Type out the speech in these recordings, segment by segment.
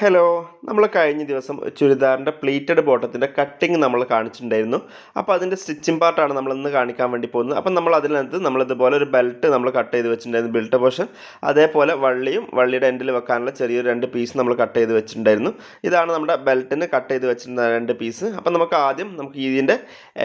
Hello നമ്മൾ കഴിഞ്ഞ ദിവസം ചുരിദാറിന്റെ പ്ലീറ്റഡ് ബോട്ടത്തിന്റെ കട്ടിങ് നമ്മൾ കാണിച്ചിട്ടുണ്ടായിരുന്നു. അപ്പോൾ അതിന്റെ സ്റ്റിച്ചിങ് പാർട്ടാണ് നമ്മൾ ഇന്ന് കാണിക്കാൻ വേണ്ടി പോകുന്നത്. അപ്പം നമ്മൾ അതിനകത്ത് നമ്മൾ ഇതുപോലെ ഒരു ബെൽറ്റ് നമ്മൾ കട്ട് ചെയ്ത് വെച്ചിട്ടുണ്ടായിരുന്നു ബെൽറ്റ് പോർഷൻ അതേപോലെ വള്ളിയും വള്ളിയുടെ എൻഡിൽ വെക്കാനുള്ള ചെറിയൊരു രണ്ട് പീസ് നമ്മൾ കട്ട് ചെയ്ത് വെച്ചിട്ടുണ്ടായിരുന്നു. ഇതാണ് നമ്മുടെ ബെൽറ്റിന് കട്ട് ചെയ്ത് വെച്ചിട്ടുള്ള രണ്ട് പീസ് അപ്പം നമുക്ക് ആദ്യം നമുക്ക് ഇതിന്റെ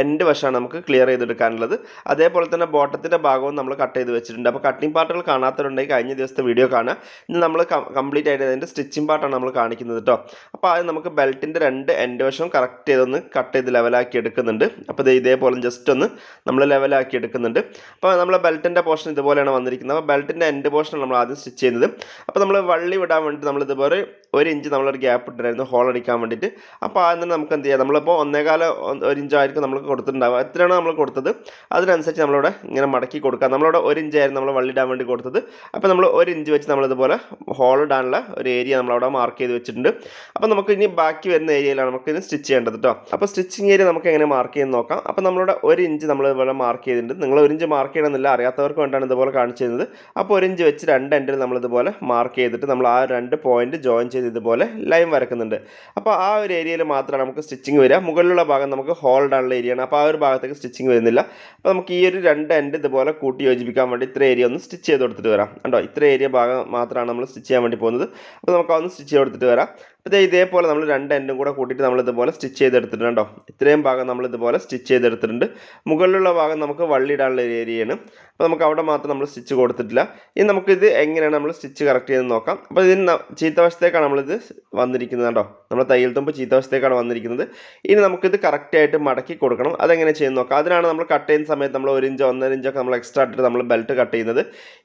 എൻഡ് വശമാണ് നമുക്ക് ക്ലിയർ ചെയ്തെടുക്കാനുള്ളത്. അതേപോലെ തന്നെ ബോട്ടത്തിന്റെ ഭാഗവും നമ്മൾ കട്ട് ചെയ്ത് വെച്ചിട്ടുണ്ട്. അപ്പോൾ കട്ടിങ് പാർട്ടുകൾ കാണാത്തവരുണ്ടെങ്കിൽ കഴിഞ്ഞ ദിവസത്തെ വീഡിയോ കാണുക. ഇന്ന് നമ്മൾ കംപ്ലീറ്റ് ആയിട്ട് അതിന്റെ സ്റ്റിച്ചിങ് പാർട്ടാണ് നമ്മൾ കാണിക്കുന്നത് കേട്ടോ അപ്പോൾ ആദ്യം നമുക്ക് ബെൽറ്റിന്റെ രണ്ട് എന്റെ വശവും കറക്റ്റ് ചെയ്തൊന്ന് കട്ട് ചെയ്ത് ലെവലാക്കി എടുക്കുന്നുണ്ട്. അപ്പോൾ ഇത് ഇതേപോലെ ജസ്റ്റ് ഒന്ന് നമ്മൾ ലെവലാക്കി എടുക്കുന്നുണ്ട്. അപ്പോൾ നമ്മൾ ബെൽറ്റിന്റെ പോർഷൻ ഇതുപോലെയാണ് വന്നിരിക്കുന്നത്. അപ്പോൾ ബെൽറ്റിന്റെ എൻഡ് പോർഷൻ നമ്മൾ ആദ്യം സ്റ്റിച്ച് ചെയ്യുന്നത്. അപ്പോൾ നമ്മൾ വള്ളി വിടാൻ വേണ്ടി നമ്മൾ ഇതുപോലെ ഒരു ഇഞ്ച് നമ്മളൊരു ഗ്യാപ്പ് ഇട്ടിട്ടായിരുന്നു ഹോൾ അടിക്കാൻ വേണ്ടിയിട്ട് അപ്പോൾ അതിന് നമുക്ക് എന്ത് ചെയ്യാം? നമ്മളിപ്പോൾ ഒന്നേകാല ഒരു ഇഞ്ചായിരിക്കും നമ്മൾ കൊടുത്തിട്ടുണ്ടാവുക. എത്രയാണ് നമ്മൾ കൊടുത്തത് അതിനനുസരിച്ച് നമ്മളിവിടെ ഇങ്ങനെ മടക്കി കൊടുക്കുക നമ്മളിവിടെ ഒരു ഇഞ്ചായിരുന്നു നമ്മൾ വള്ളി ഇടാൻ വേണ്ടി കൊടുത്തത്. അപ്പോൾ നമ്മൾ ഒരു ഇഞ്ച് വെച്ച് നമ്മളിതുപോലെ ഹോൾ ഇടാനുള്ള ഒരു ഏരിയ നമ്മളവിടെ മാർക്ക് ചെയ്ത് വെച്ചിട്ടുണ്ട്. അപ്പോൾ നമുക്ക് ഇനി ബാക്കി വരുന്ന ഏരിയയിലാണ് നമുക്ക് ഇനി സ്റ്റിച്ച് ചെയ്യേണ്ടത് കേട്ടോ അപ്പോൾ സ്റ്റിച്ചിങ് ഏരിയ നമുക്ക് എങ്ങനെ മാർക്ക് ചെയ്ത് നോക്കാം. അപ്പോൾ നമ്മളുടെ ഒരു ഇഞ്ച് നമ്മൾ ഇവിടെ മാർക്ക് ചെയ്തിട്ടുണ്ട്. നിങ്ങൾ ഒരു ഇഞ്ച് മാർക്ക് ചെയ്യണമെന്നില്ല. അറിയാത്തവർക്ക് വേണ്ടിയാണ് ഇതുപോലെ കാണിച്ചു തരുന്നത്. അപ്പോൾ ഒരു ഇഞ്ച് വെച്ച് രണ്ട് എൻഡിൽ നമ്മൾ ഇതുപോലെ മാർക്ക് ചെയ്തിട്ട് നമ്മൾ ആ രണ്ട് പോയിന്റ് ജോയിൻ ചെയ്ത് ഇതുപോലെ ലൈൻ വരക്കുന്നുണ്ട്. അപ്പോൾ ആ ഒരു ഏരിയയിൽ മാത്രമാണ് നമുക്ക് സ്റ്റിച്ചിങ് വരിക. മുകളിലുള്ള ഭാഗം നമുക്ക് ഹോൾഡ് ആണുള്ള ഏരിയയാണ് അപ്പോൾ ആ ഒരു ഭാഗത്തേക്ക് സ്റ്റിച്ചിങ് വരുന്നില്ല. അപ്പോൾ നമുക്ക് ഈ ഒരു രണ്ട് എൻഡ് ഇതുപോലെ കൂട്ടി യോജിപ്പിക്കാൻ വേണ്ടി ഇത്ര ഏരിയ ഒന്ന് സ്റ്റിച്ച് ചെയ്ത് കൊടുത്തിട്ട് വരാം. കണ്ടോ? ഇത്ര ഏരിയ ഭാഗം മാത്രമാണ് നമ്മൾ സ്റ്റിച്ച് ചെയ്യാൻ വേണ്ടി പോകുന്നത്. അപ്പോൾ നമുക്ക് അതൊന്ന് സ്റ്റിച്ച് ചെയ്ത് കൊടുത്തിട്ട് വരാം. അപ്പോൾ ഇതേപോലെ നമ്മൾ രണ്ട് എൻഡും കൂടെ കൂട്ടിയിട്ട് നമ്മൾ ഇതുപോലെ സ്റ്റിച്ച് ചെയ്തെടുത്തിട്ടുണ്ട് ഇത്രയും ഭാഗം നമ്മൾ ഇതുപോലെ സ്റ്റിച്ച് ചെയ്തെടുത്തിട്ടുണ്ട്. മുകളിലുള്ള ഭാഗം നമുക്ക് വള്ളിയിടാനുള്ള ഏരിയയാണ് അപ്പോൾ നമുക്ക് അവിടെ മാത്രം നമ്മൾ സ്റ്റിച്ച് കൊടുത്തിട്ടില്ല. ഇനി നമുക്കിത് എങ്ങനെയാണ് നമ്മൾ സ്റ്റിച്ച് കറക്റ്റ് ചെയ്ത് നോക്കാം. അപ്പോൾ ഇതിന് ചീത്തവശത്തേക്കാണ് നമ്മളിത് വന്നിരിക്കുന്നത് കേട്ടോ നമ്മൾ തയ്യൽ തുമ്പ് ചീത്തവശത്തേക്കാണ് വന്നിരിക്കുന്നത്. ഇനി നമുക്കിത് കറക്റ്റായിട്ട് മടക്കി കൊടുക്കണം. അതെങ്ങനെ ചെയ്യുന്ന നോക്കാം. അതിനാണ് നമ്മൾ കട്ട് ചെയ്യുന്ന സമയത്ത് നമ്മൾ ഒരു ഇഞ്ചോ ഒന്നര ഇഞ്ചൊക്കെ നമ്മൾ എക്സ്ട്രാ ഇട്ടിട്ട് നമ്മൾ ബെൽറ്റ് കട്ട് ചെയ്യുന്നത്.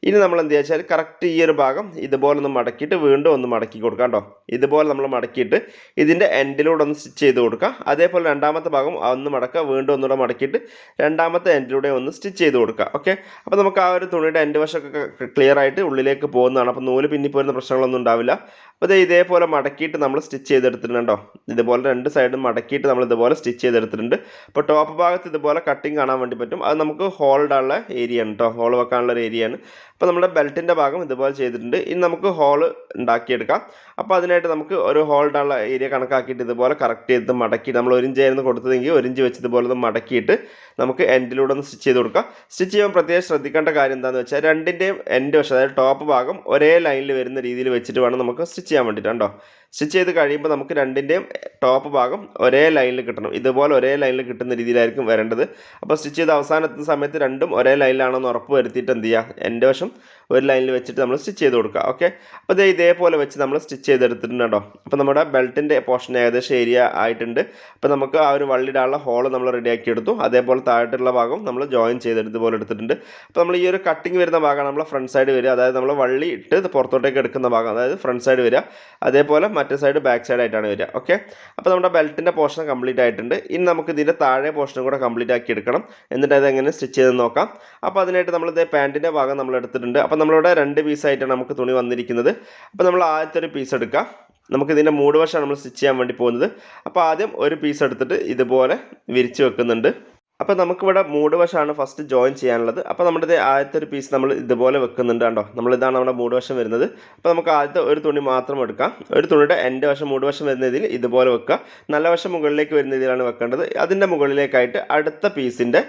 ഇനി നമ്മൾ എന്ത് വെച്ചാൽ കറക്റ്റ് ഈ ഒരു ഭാഗം ഇതുപോലെ ഒന്ന് മടക്കിയിട്ട് വീണ്ടും ഒന്ന് മടക്കി കൊടുക്കാം കേട്ടോ ഇതുപോലെ നമ്മൾ മടക്കിയിട്ട് ഇതിന്റെ എൻഡിലൂടെ ഒന്ന് സ്റ്റിച്ച് ചെയ്ത് കൊടുക്കുക അതേപോലെ രണ്ടാമത്തെ ഭാഗം ഒന്ന് മടക്കുക വീണ്ടും ഒന്നുകൂടെ മടക്കിയിട്ട് രണ്ടാമത്തെ എൻഡിലൂടെ ഒന്ന് സ്റ്റിച്ച് ചെയ്ത് കൊടുക്കുക. ഓക്കെ അപ്പോൾ നമുക്ക് ആ ഒരു തുണിയുടെ എന്റെ വശമൊക്കെ ക്ലിയർ ആയിട്ട് ഉള്ളിലേക്ക് പോകുന്നതാണ്. അപ്പോൾ നൂൽ പിന്നി പോരുന്ന പ്രശ്നങ്ങളൊന്നും ഉണ്ടാവില്ല. അപ്പോൾ ഇത് ഇതേപോലെ മടക്കിയിട്ട് നമ്മൾ സ്റ്റിച്ച് ചെയ്തെടുത്തിട്ടുണ്ട് ഇതുപോലെ രണ്ട് സൈഡും മടക്കിയിട്ട് നമ്മൾ ഇതുപോലെ സ്റ്റിച്ച് ചെയ്തെടുത്തിട്ടുണ്ട്. അപ്പോൾ ടോപ്പ് ഭാഗത്ത് ഇതുപോലെ കട്ടിങ് കാണാൻ വേണ്ടി പറ്റും. അത് നമുക്ക് ഹോൾഡാനുള്ള ഏരിയ ആണ് കേട്ടോ ഹോൾ വെക്കാനുള്ള ഒരു ഏരിയ ആണ്. അപ്പോൾ നമ്മുടെ ബെൽറ്റിന്റെ ഭാഗം ഇതുപോലെ ചെയ്തിട്ടുണ്ട്. ഇനി നമുക്ക് ഹോൾ ഉണ്ടാക്കിയെടുക്കാം. അപ്പോൾ അതിനായിട്ട് നമുക്ക് ഒരു ഹോൾഡുള്ള ഏരിയ കണക്കാക്കിയിട്ട് ഇതുപോലെ കറക്റ്റ് ചെയ്ത് മടക്കി നമ്മൾ ഒരു ഇഞ്ച് ആയിരുന്നു കൊടുത്തതെങ്കിൽ ഒരു ഇഞ്ച് വെച്ച് ഇതുപോലെ ഒന്ന് മടക്കിയിട്ട് നമുക്ക് എൻഡിലൂടെ ഒന്ന് സ്റ്റിച്ച് ചെയ്ത് കൊടുക്കാം. സ്റ്റിച്ച് ചെയ്യുമ്പോൾ പ്രത്യേകം ശ്രദ്ധിക്കേണ്ട കാര്യം എന്താണെന്ന് വെച്ചാൽ രണ്ടിന്റെയും എൻഡ് വശം അതായത് ടോപ്പ് ഭാഗം ഒരേ ലൈനിൽ വരുന്ന രീതിയിൽ വെച്ചിട്ട് വേണം നമുക്ക് സ്റ്റിച്ച് ചെയ്യാൻ വേണ്ടിയിട്ട് കേട്ടോ സ്റ്റിച്ച് ചെയ്ത് കഴിയുമ്പോൾ നമുക്ക് രണ്ടിന്റെയും ടോപ്പ് ഭാഗം ഒരേ ലൈനിൽ കിട്ടണം. ഇതുപോലെ ഒരേ ലൈനിൽ കിട്ടുന്ന രീതിയിലായിരിക്കും വരേണ്ടത്. അപ്പോൾ സ്റ്റിച്ച് ചെയ്ത് അവസാനം സമയത്ത് രണ്ടും ഒരേ ലൈനിലാണെന്ന് ഉറപ്പ് വരുത്തിയിട്ട് എന്ത് ചെയ്യുക എന്റെ വശം ഒരു ലൈനിൽ വെച്ചിട്ട് നമ്മൾ സ്റ്റിച്ച് ചെയ്ത് കൊടുക്കുക. ഓക്കെ? അപ്പോൾ ഇതേ ഇതേപോലെ വെച്ച് നമ്മൾ സ്റ്റിച്ച് ചെയ്തെടുത്തിട്ടുണ്ട് കേട്ടോ. അപ്പോൾ നമ്മുടെ ബെൽറ്റിന്റെ പോർഷൻ ഏകദേശം ഏരിയ ആയിട്ടുണ്ട്. അപ്പോൾ നമുക്ക് ആ ഒരു വള്ളിയിടാനുള്ള ഹോൾ നമ്മൾ റെഡിയാക്കി എടുത്തു. അതേപോലെ താഴോട്ടുള്ള ഭാഗം നമ്മൾ ജോയിൻ ചെയ്തെടുത്ത് പോലെ എടുത്തിട്ടുണ്ട്. അപ്പോൾ നമ്മൾ ഈ ഒരു കട്ടിങ് വരുന്ന ഭാഗമാണ് നമ്മൾ ഫ്രണ്ട് സൈഡ് വരിക. അതായത് നമ്മൾ വള്ളി ഇട്ട് പുറത്തോട്ടേക്ക് എടുക്കുന്ന ഭാഗം. അതായത് ഫ്രണ്ട് സൈഡ് വരിക. അതേപോലെ മറ്റേ സൈഡ് ബാക്ക് സൈഡ് ആയിട്ടാണ് വരിക. ഓക്കെ അപ്പോൾ നമ്മുടെ ബെൽറ്റിന്റെ പോർഷൻ കംപ്ലീറ്റ് ആയിട്ടുണ്ട്. ഇനി നമുക്ക് ഇതിന്റെ താഴെ പോർഷനും കൂടെ കംപ്ലീറ്റ് ആക്കി എടുക്കണം. എന്നിട്ട് അത് എങ്ങനെ സ്റ്റിച്ച് ചെയ്ത് നോക്കാം. അപ്പോൾ അതിനായിട്ട് നമ്മൾ ഇതേ പാന്റിന്റെ ഭാഗം നമ്മൾ എടുത്തിട്ടുണ്ട്. അപ്പോൾ നമ്മളിവിടെ രണ്ട് പീസായിട്ടാണ് നമുക്ക് തുണി വന്നിരിക്കുന്നത്. അപ്പോൾ നമ്മൾ ആദ്യത്തെ ഒരു പീസ് എടുക്കാം നമുക്ക് ഇതിന്റെ മൂട് വശമാണ് നമ്മൾ സ്റ്റിച്ച് ചെയ്യാൻ വേണ്ടി പോകുന്നത്. അപ്പോൾ ആദ്യം ഒരു പീസ് എടുത്തിട്ട് ഇതുപോലെ വിരിച്ച് വെക്കുന്നുണ്ട്. അപ്പോൾ നമുക്കിവിടെ മൂട് വശമാണ് ഫസ്റ്റ് ജോയിൻ ചെയ്യാനുള്ളത്. അപ്പോൾ നമ്മുടെ ആദ്യത്തെ ഒരു പീസ് നമ്മൾ ഇതുപോലെ വെക്കുന്നുണ്ട് കണ്ടോ? നമ്മളിതാണ് നമ്മുടെ മൂട് വശം വരുന്നത്. അപ്പോൾ നമുക്ക് ആദ്യത്തെ ഒരു തുണി മാത്രം എടുക്കാം. ഒരു തുണിയുടെ എന്റെ വശം മൂട് വശം വരുന്ന രീതിയിൽ ഇതുപോലെ വെക്കുക. നല്ല വശം മുകളിലേക്ക് വരുന്ന രീതിയിലാണ് വെക്കേണ്ടത്. അതിന്റെ മുകളിലേക്കായിട്ട് അടുത്ത പീസിന്റെ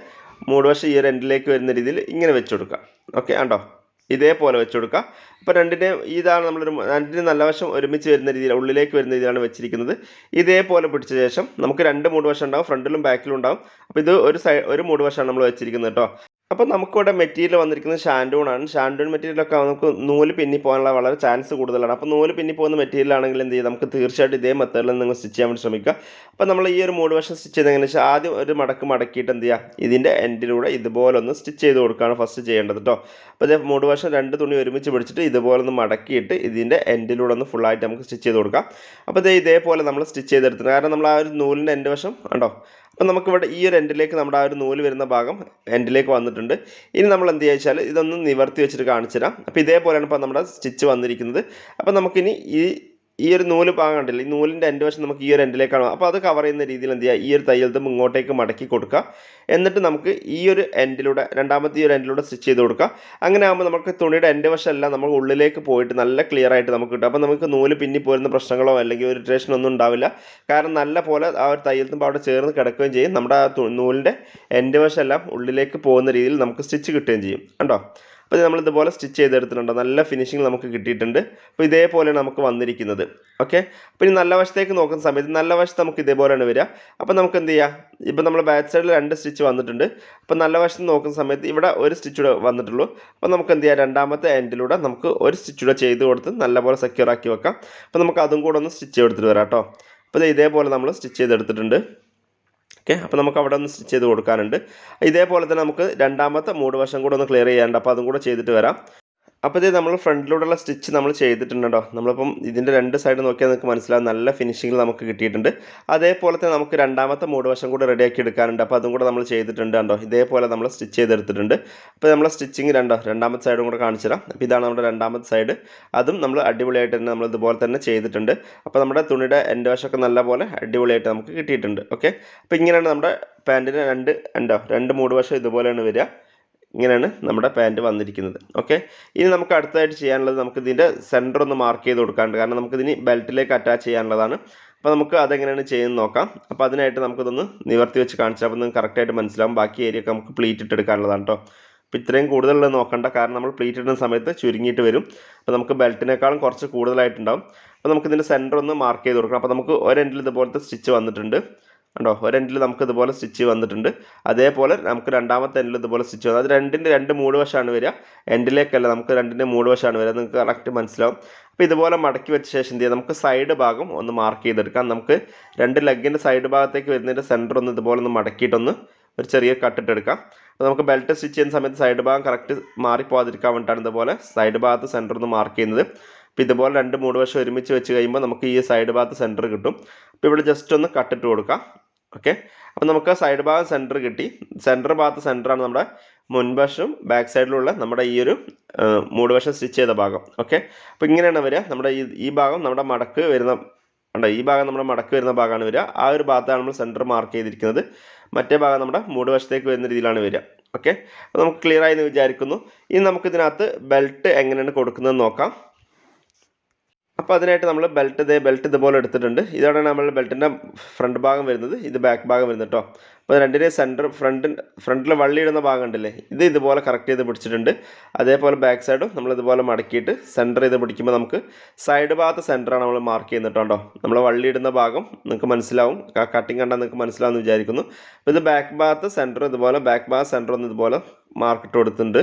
മൂട് വശം ഈ ഒരു എൻഡിലേക്ക് വരുന്ന രീതിയിൽ ഇങ്ങനെ വെച്ച് കൊടുക്കുക. ഓക്കെ ആണ്ടോ ഇതേപോലെ വെച്ച് കൊടുക്കുക അപ്പോൾ രണ്ടിന്റെ ഇതാണ് നമ്മളൊരു രണ്ടിന് നല്ല വശം ഒരുമിച്ച് വരുന്ന രീതിയിൽ ഉള്ളിലേക്ക് വരുന്ന രീതിയിലാണ് വെച്ചിരിക്കുന്നത്. ഇതേപോലെ പിടിച്ച ശേഷം നമുക്ക് രണ്ട് മൂട് വശം ഉണ്ടാവും ഫ്രണ്ടിലും ബാക്കിലും ഉണ്ടാവും. അപ്പോൾ ഇത് ഒരു സൈഡ് ഒരു മൂട് വശമാണ് നമ്മൾ വെച്ചിരിക്കുന്നത് കേട്ടോ. അപ്പോൾ നമുക്കിവിടെ മെറ്റീരിയൽ വന്നിരിക്കുന്നത് ഷാൻഡൂൺ ആണ്. ഷാൻഡൂൺ മെറ്റീരിയലൊക്കെ നമുക്ക് നൂൽ പിന്നി പോകാനുള്ള വളരെ ചാൻസ് കൂടുതലാണ്. അപ്പോൾ നൂൽ പിന്നി പോകുന്ന മെറ്റീരിയൽ ആണെങ്കിൽ എന്ത് ചെയ്യും? നമുക്ക് തീർച്ചയായിട്ടും ഇതേ മെത്തേഡിൽ നിങ്ങൾ സ്റ്റിച്ച് ചെയ്യാൻ വേണ്ടി ശ്രമിക്കുക. അപ്പോൾ നമ്മൾ ഈ ഒരു മൂട് വശം സ്റ്റിച്ച് ചെയ്ത് വെച്ചാൽ ആദ്യം ഒരു മടക്ക് മടക്കിയിട്ട് എന്ത് ചെയ്യുക ഇതിന്റെ എൻഡിലൂടെ ഇതുപോലെ ഒന്ന് സ്റ്റിച്ച് ചെയ്ത് കൊടുക്കുകയാണ് ഫസ്റ്റ് ചെയ്യേണ്ടത് കേട്ടോ അപ്പോൾ ഇതേ മൂട് വശം രണ്ട് തുണി ഒരുമിച്ച് പിടിച്ചിട്ട് ഇതുപോലെ ഒന്ന് മടക്കിയിട്ട് ഇതിന്റെ എൻഡിലൂടെ ഒന്ന് ഫുള്ളായിട്ട് നമുക്ക് സ്റ്റിച്ച് ചെയ്ത് കൊടുക്കാം. അപ്പോൾ ഇതേ ഇതേപോലെ നമ്മൾ സ്റ്റിച്ച് ചെയ്തെടുത്തിട്ടുണ്ട്. കാരണം നമ്മൾ ആ ഒരു നൂലിന്റെ എൻഡ് വശം കണ്ടോ? അപ്പം നമുക്കിവിടെ ഈ ഒരു എൻഡിലേക്ക് നമ്മുടെ ആ ഒരു നൂൽ വരുന്ന ഭാഗം എൻഡിലേക്ക് വന്നിട്ടുണ്ട്. ഇനി നമ്മൾ എന്ത് ചെയ്യുക ഇതൊന്ന് നിവർത്തി വെച്ചിട്ട് കാണിച്ചു തരാം അപ്പോൾ ഇതേപോലെയാണ് ഇപ്പോൾ നമ്മുടെ സ്റ്റിച്ച് വന്നിരിക്കുന്നത്. അപ്പോൾ നമുക്കിനി ഈ ഈ ഒരു നൂൽ ഭാഗം കണ്ടില്ലേ? ഈ നൂലിന്റെ എന്റെ വശം നമുക്ക് ഈ ഒരു എൻഡിലേക്കാണ് അപ്പോൾ അത് കവർ ചെയ്യുന്ന രീതിയിൽ എന്ത് ചെയ്യുക? ഈ ഒരു തയ്യൽ തുമ്പ് ഇങ്ങോട്ടേക്ക് മടക്കി കൊടുക്കുക. എന്നിട്ട് നമുക്ക് ഈ ഒരു എൻഡിലൂടെ രണ്ടാമത്തെ ഈ ഒരു എൻഡിലൂടെ സ്റ്റിച്ച് ചെയ്ത് കൊടുക്കുക. അങ്ങനെ ആകുമ്പോൾ നമുക്ക് തുണിയുടെ എന്റെ വശമല്ല നമ്മൾ ഉള്ളിലേക്ക് പോയിട്ട് നല്ല ക്ലിയർ ആയിട്ട് നമുക്ക് കിട്ടും. അപ്പോൾ നമുക്ക് നൂൽ പിന്നി പോരുന്ന പ്രശ്നങ്ങളോ അല്ലെങ്കിൽ ഒരു ഒന്നും ഉണ്ടാവില്ല. കാരണം നല്ല പോലെ ആ ഒരു തയ്യൽ അവിടെ ചേർന്ന് കിടക്കുകയും ചെയ്യും. നമ്മുടെ ആ നൂലിന്റെ എന്റെ വശമെല്ലാം ഉള്ളിലേക്ക് പോകുന്ന രീതിയിൽ നമുക്ക് സ്റ്റിച്ച് കിട്ടുകയും ചെയ്യും. കണ്ടോ? അപ്പോൾ നമ്മൾ ഇതുപോലെ സ്റ്റിച്ച് ചെയ്തെടുത്തിട്ടുണ്ട്. നല്ല ഫിനിഷിങ് നമുക്ക് കിട്ടിയിട്ടുണ്ട്. അപ്പോൾ ഇതേപോലെയാണ് നമുക്ക് വന്നിരിക്കുന്നത്. ഓക്കെ അപ്പോൾ ഇനി നല്ല വശത്തേക്ക് നോക്കുന്ന സമയത്ത് നല്ല വശത്ത് നമുക്ക് ഇതേപോലെയാണ് വരിക. അപ്പോൾ നമുക്ക് എന്ത് ചെയ്യാം? ഇപ്പോൾ നമ്മൾ ബാക്ക് സൈഡിൽ രണ്ട് സ്റ്റിച്ച് വന്നിട്ടുണ്ട്. അപ്പോൾ നല്ല വശത്ത് നോക്കുന്ന സമയത്ത് ഇവിടെ ഒരു സ്റ്റിച്ചൂടെ വന്നിട്ടുള്ളൂ. അപ്പോൾ നമുക്ക് എന്ത് ചെയ്യാം? രണ്ടാമത്തെ എൻഡിലൂടെ നമുക്ക് ഒരു സ്റ്റിച്ചൂടെ ചെയ്ത് കൊടുത്ത് നല്ലപോലെ സെക്യൂർ ആക്കി വെക്കാം. അപ്പോൾ നമുക്ക് അതും കൂടെ ഒന്ന് സ്റ്റിച്ച് ചെയ്തെടുത്തിട്ട് വരാം കേട്ടോ. അപ്പോൾ ഇതേപോലെ നമ്മൾ സ്റ്റിച്ച് ചെയ്തെടുത്തിട്ടുണ്ട്. ഓക്കെ അപ്പോൾ നമുക്ക് അവിടെ ഒന്ന് സ്റ്റിച്ച് ചെയ്ത് കൊടുക്കാനുണ്ട്. ഇതേപോലെ തന്നെ നമുക്ക് രണ്ടാമത്തെ മൂട് വശം കൂടെ ഒന്ന് ക്ലിയർ ചെയ്യാനുണ്ട്. അപ്പോൾ അതും കൂടെ ചെയ്തിട്ട് വരാം. അപ്പോൾ ഇത് നമ്മൾ ഫ്രണ്ടിലൂടെയുള്ള സ്റ്റിച്ച് നമ്മൾ ചെയ്തിട്ടുണ്ടോ നമ്മളിപ്പം ഇതിന്റെ രണ്ട് സൈഡ് നോക്കിയാൽ നിങ്ങൾക്ക് മനസ്സിലാവും. നല്ല ഫിനിഷിങ്ങിൽ നമുക്ക് കിട്ടിയിട്ടുണ്ട്. അതേപോലെ തന്നെ നമുക്ക് രണ്ടാമത്തെ മൂട് വശം കൂടെ റെഡിയാക്കി എടുക്കാനുണ്ട്. അപ്പോൾ അതും കൂടെ നമ്മൾ ചെയ്തിട്ടുണ്ട് കണ്ടോ. ഇതേപോലെ നമ്മൾ സ്റ്റിച്ച് ചെയ്തെടുത്തിട്ടുണ്ട്. അപ്പോൾ നമ്മൾ സ്റ്റിച്ചിങ് രണ്ടോ രണ്ടാമത്തെ സൈഡും കൂടെ കാണിച്ചു തരാം. അപ്പോൾ ഇതാണ് നമ്മുടെ രണ്ടാമത്തെ സൈഡ് അതും നമ്മൾ അടിപൊളിയായിട്ട് തന്നെ നമ്മൾ ഇതുപോലെ തന്നെ ചെയ്തിട്ടുണ്ട്. അപ്പോൾ നമ്മുടെ തുണിയുടെ എന്റെ വശമൊക്കെ നല്ലപോലെ അടിപൊളിയായിട്ട് നമുക്ക് കിട്ടിയിട്ടുണ്ട്. ഓക്കെ അപ്പോൾ ഇങ്ങനെയാണ് നമ്മുടെ പാന്റിന് രണ്ട് ഉണ്ടോ രണ്ട് മൂട് വശം ഇതുപോലെയാണ് വരിക. ഇങ്ങനെയാണ് നമ്മുടെ പാന്റ് വന്നിരിക്കുന്നത്. ഓക്കെ ഇനി നമുക്ക് അടുത്തതായിട്ട് ചെയ്യാനുള്ളത് നമുക്ക് ഇതിന്റെ സെന്റർ ഒന്ന് മാർക്ക് ചെയ്ത് കൊടുക്കാനുണ്ട്. കാരണം നമുക്ക് നമുക്കിതിന് ബെൽറ്റിലേക്ക് അറ്റാച്ച് ചെയ്യാനുള്ളതാണ്. അപ്പോൾ നമുക്ക് അതെങ്ങനെയാണ് ചെയ്യുന്നത് നോക്കാം. അപ്പോൾ അതിനായിട്ട് നമുക്കിതൊന്ന് നിവർത്തി വെച്ച് കാണിച്ചാൽ അപ്പോൾ നിങ്ങൾക്ക് കറക്റ്റായിട്ട് മനസ്സിലാവും. ബാക്കി ഏരിയ ഒക്കെ നമുക്ക് പ്ലീറ്റ് ഇട്ട് എടുക്കാനുള്ളതാണ് കേട്ടോ അപ്പോൾ ഇത്രയും കൂടുതലുള്ളത് നോക്കണ്ട. കാരണം നമ്മൾ പ്ലീറ്റ് ഇടുന്ന സമയത്ത് ചുരുങ്ങിയിട്ട് വരും. അപ്പോൾ നമുക്ക് ബെൽറ്റിനേക്കാളും കുറച്ച് കൂടുതലായിട്ടുണ്ടാവും. അപ്പോൾ നമുക്ക് ഇതിന്റെ സെന്റർ ഒന്ന് മാർക്ക് ചെയ്ത് കൊടുക്കണം. അപ്പോൾ നമുക്ക് ഒരെൻഡിൽ ഇതുപോലത്തെ സ്റ്റിച്ച് വന്നിട്ടുണ്ട്. കണ്ടോ? ഒരെൻഡിൽ നമുക്ക് ഇതുപോലെ സ്റ്റിച്ച് വന്നിട്ടുണ്ട്. അതേപോലെ നമുക്ക് രണ്ടാമത്തെ എൻഡിൽ ഇതുപോലെ സ്റ്റിച്ച് വന്നു. അത് രണ്ടിന്റെ രണ്ട് മൂട് വശമാണ് വരിക. എൻഡിലേക്കല്ല നമുക്ക് രണ്ടിന്റെ മൂട് വശമാണ് വരിക. നിങ്ങൾക്ക് കറക്റ്റ് മനസ്സിലാവും. അപ്പോൾ ഇതുപോലെ മടക്കി വെച്ച ശേഷം എന്ത് നമുക്ക് സൈഡ് ഭാഗം ഒന്ന് മാർക്ക് ചെയ്തെടുക്കാം. നമുക്ക് രണ്ട് ലെഗിന്റെ സൈഡ് ഭാഗത്തേക്ക് വരുന്നതിന്റെ സെന്റർ ഒന്ന് ഇതുപോലെ ഒന്ന് മടക്കിയിട്ടൊന്ന് ഒരു ചെറിയ കട്ടിട്ടെടുക്കാം അപ്പോൾ നമുക്ക് ബെൽറ്റ് സ്റ്റിച്ച് ചെയ്യുന്ന സമയത്ത് സൈഡ് ഭാഗം കറക്റ്റ് മാറിപ്പോകാതിരിക്കാൻ വേണ്ടിയിട്ടാണ് ഇതുപോലെ സൈഡ് ഭാഗത്ത് സെന്റർ ഒന്ന് മാർക്ക് ചെയ്യുന്നത്. അപ്പോൾ ഇതുപോലെ രണ്ട് മൂട് വശം ഒരുമിച്ച് വെച്ച് കഴിയുമ്പോൾ നമുക്ക് ഈ സൈഡ് ഭാഗത്ത് സെന്റർ കിട്ടും. അപ്പോൾ ഇവിടെ ജസ്റ്റ് ഒന്ന് കട്ടിട്ട് കൊടുക്കാം. ഓക്കെ അപ്പോൾ നമുക്ക് സൈഡ് ഭാഗം സെന്റർ കിട്ടി. സെന്റർ ഭാഗത്ത് സെന്ററാണ് നമ്മുടെ മുൻവശവും ബാക്ക് സൈഡിലുള്ള നമ്മുടെ ഈ ഒരു മൂട് വശം സ്റ്റിച്ച് ചെയ്ത ഭാഗം. ഓക്കെ അപ്പോൾ ഇങ്ങനെയാണ് വരിക. നമ്മുടെ ഈ ഈ ഭാഗം നമ്മുടെ മടക്ക് വരുന്ന ഉണ്ട് ഈ ഭാഗം നമ്മുടെ മടക്ക് വരുന്ന ഭാഗമാണ് വരിക. ആ ഒരു ഭാഗത്താണ് നമ്മൾ സെന്റർ മാർക്ക് ചെയ്തിരിക്കുന്നത്. മറ്റേ ഭാഗം നമ്മുടെ മൂട് വശത്തേക്ക് വരുന്ന രീതിയിലാണ് വരിക. ഓക്കെ അപ്പോൾ നമുക്ക് ക്ലിയർ ആയി എന്ന് വിചാരിക്കുന്നു. ഇനി നമുക്കിതിനകത്ത് ബെൽറ്റ് എങ്ങനെയാണ് കൊടുക്കുന്നത് നോക്കാം. അപ്പോൾ അതിനായിട്ട് നമ്മൾ ബെൽറ്റ് ഇതേ ബെൽറ്റ് ഇതുപോലെ എടുത്തിട്ടുണ്ട്. ഇതാണ് നമ്മൾ ബെൽറ്റിന്റെ ഫ്രണ്ട് ഭാഗം വരുന്നത്. ഇത് ബാക്ക് ഭാഗം വരുന്നത് കേട്ടോ അപ്പോൾ രണ്ടിന്റെ സെന്റർ ഫ്രണ്ട് ഫ്രണ്ടിൽ വള്ളി ഇടുന്ന ഭാഗം ഉണ്ടല്ലേ ഇത് ഇതുപോലെ കറക്റ്റ് ചെയ്ത് പിടിച്ചിട്ടുണ്ട്. അതേപോലെ ബാക്ക് സൈഡും നമ്മൾ ഇതുപോലെ മടക്കിയിട്ട് സെന്റർ ചെയ്ത് പിടിക്കുമ്പോൾ നമുക്ക് സൈഡ് ഭാഗത്ത് സെന്ററാണ് നമ്മൾ മാർക്ക് ചെയ്യുന്നത് കേട്ടോ നമ്മൾ വള്ളി ഇടുന്ന ഭാഗം നിങ്ങൾക്ക് മനസ്സിലാവും. കട്ടിങ് കണ്ടാൽ നിങ്ങൾക്ക് മനസ്സിലാവുമെന്ന് വിചാരിക്കുന്നു. അപ്പോൾ ഇത് ബാക്ക് ഭാഗത്ത് സെന്റർ ഇതുപോലെ ബാക്ക് ഭാഗത്ത് സെന്റർ ഒന്ന് ഇതുപോലെ മാർക്കിട്ട് കൊടുത്തിട്ടുണ്ട്.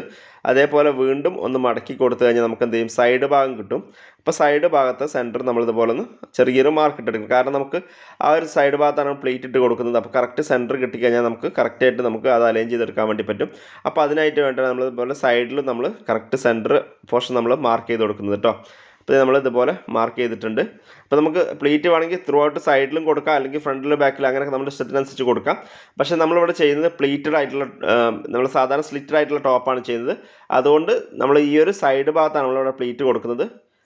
അതേപോലെ വീണ്ടും ഒന്ന് മടക്കി കൊടുത്തു കഴിഞ്ഞാൽ നമുക്ക് എന്ത് ചെയ്യും? സൈഡ് ഭാഗം കിട്ടും. അപ്പോൾ സൈഡ് ഭാഗത്ത് സെന്റർ നമ്മൾ ഇതുപോലെ ഒന്ന് ചെറിയൊരു മാർക്കിട്ട് എടുക്കും കാരണം നമുക്ക് ആ ഒരു സൈഡ് ഭാഗത്താണ് പ്ലേറ്റ് ഇട്ട് കൊടുക്കുന്നത്. അപ്പോൾ കറക്റ്റ് സെന്റർ കിട്ടിക്കഴിഞ്ഞാൽ നമുക്ക് കറക്റ്റായിട്ട് നമുക്ക് അത് അലൈൻ ചെയ്തെടുക്കാൻ വേണ്ടി പറ്റും. അപ്പോൾ അതിനായിട്ട് വേണ്ടിയാണ് നമ്മൾ ഇതുപോലെ സൈഡിൽ നമ്മൾ കറക്റ്റ് സെന്റർ പോർഷൻ നമ്മൾ മാർക്ക് ചെയ്ത് കൊടുക്കുന്നത് കേട്ടോ അപ്പോൾ നമ്മൾ ഇതുപോലെ മാർക്ക് ചെയ്തിട്ടുണ്ട്. അപ്പോൾ നമുക്ക് പ്ലീറ്റ് വേണമെങ്കിൽ ത്രൂ ഔട്ട് സൈഡിലും കൊടുക്കാം അല്ലെങ്കിൽ ഫ്രണ്ടിലും ബാക്കിലും അങ്ങനെയൊക്കെ നമ്മുടെ ഇഷ്ടത്തിനനുസരിച്ച് കൊടുക്കാം. പക്ഷേ നമ്മളിവിടെ ചെയ്യുന്നത് പ്ലീറ്റഡ് ആയിട്ടുള്ള നമ്മൾ സാധാരണ സ്ലിറ്റഡ് ആയിട്ടുള്ള ടോപ്പാണ് ചെയ്യുന്നത്. അതുകൊണ്ട് നമ്മൾ ഈ ഒരു സൈഡ് ഭാഗത്താണ് നമ്മളിവിടെ പ്ലീറ്റ് കൊടുക്കുന്നത്.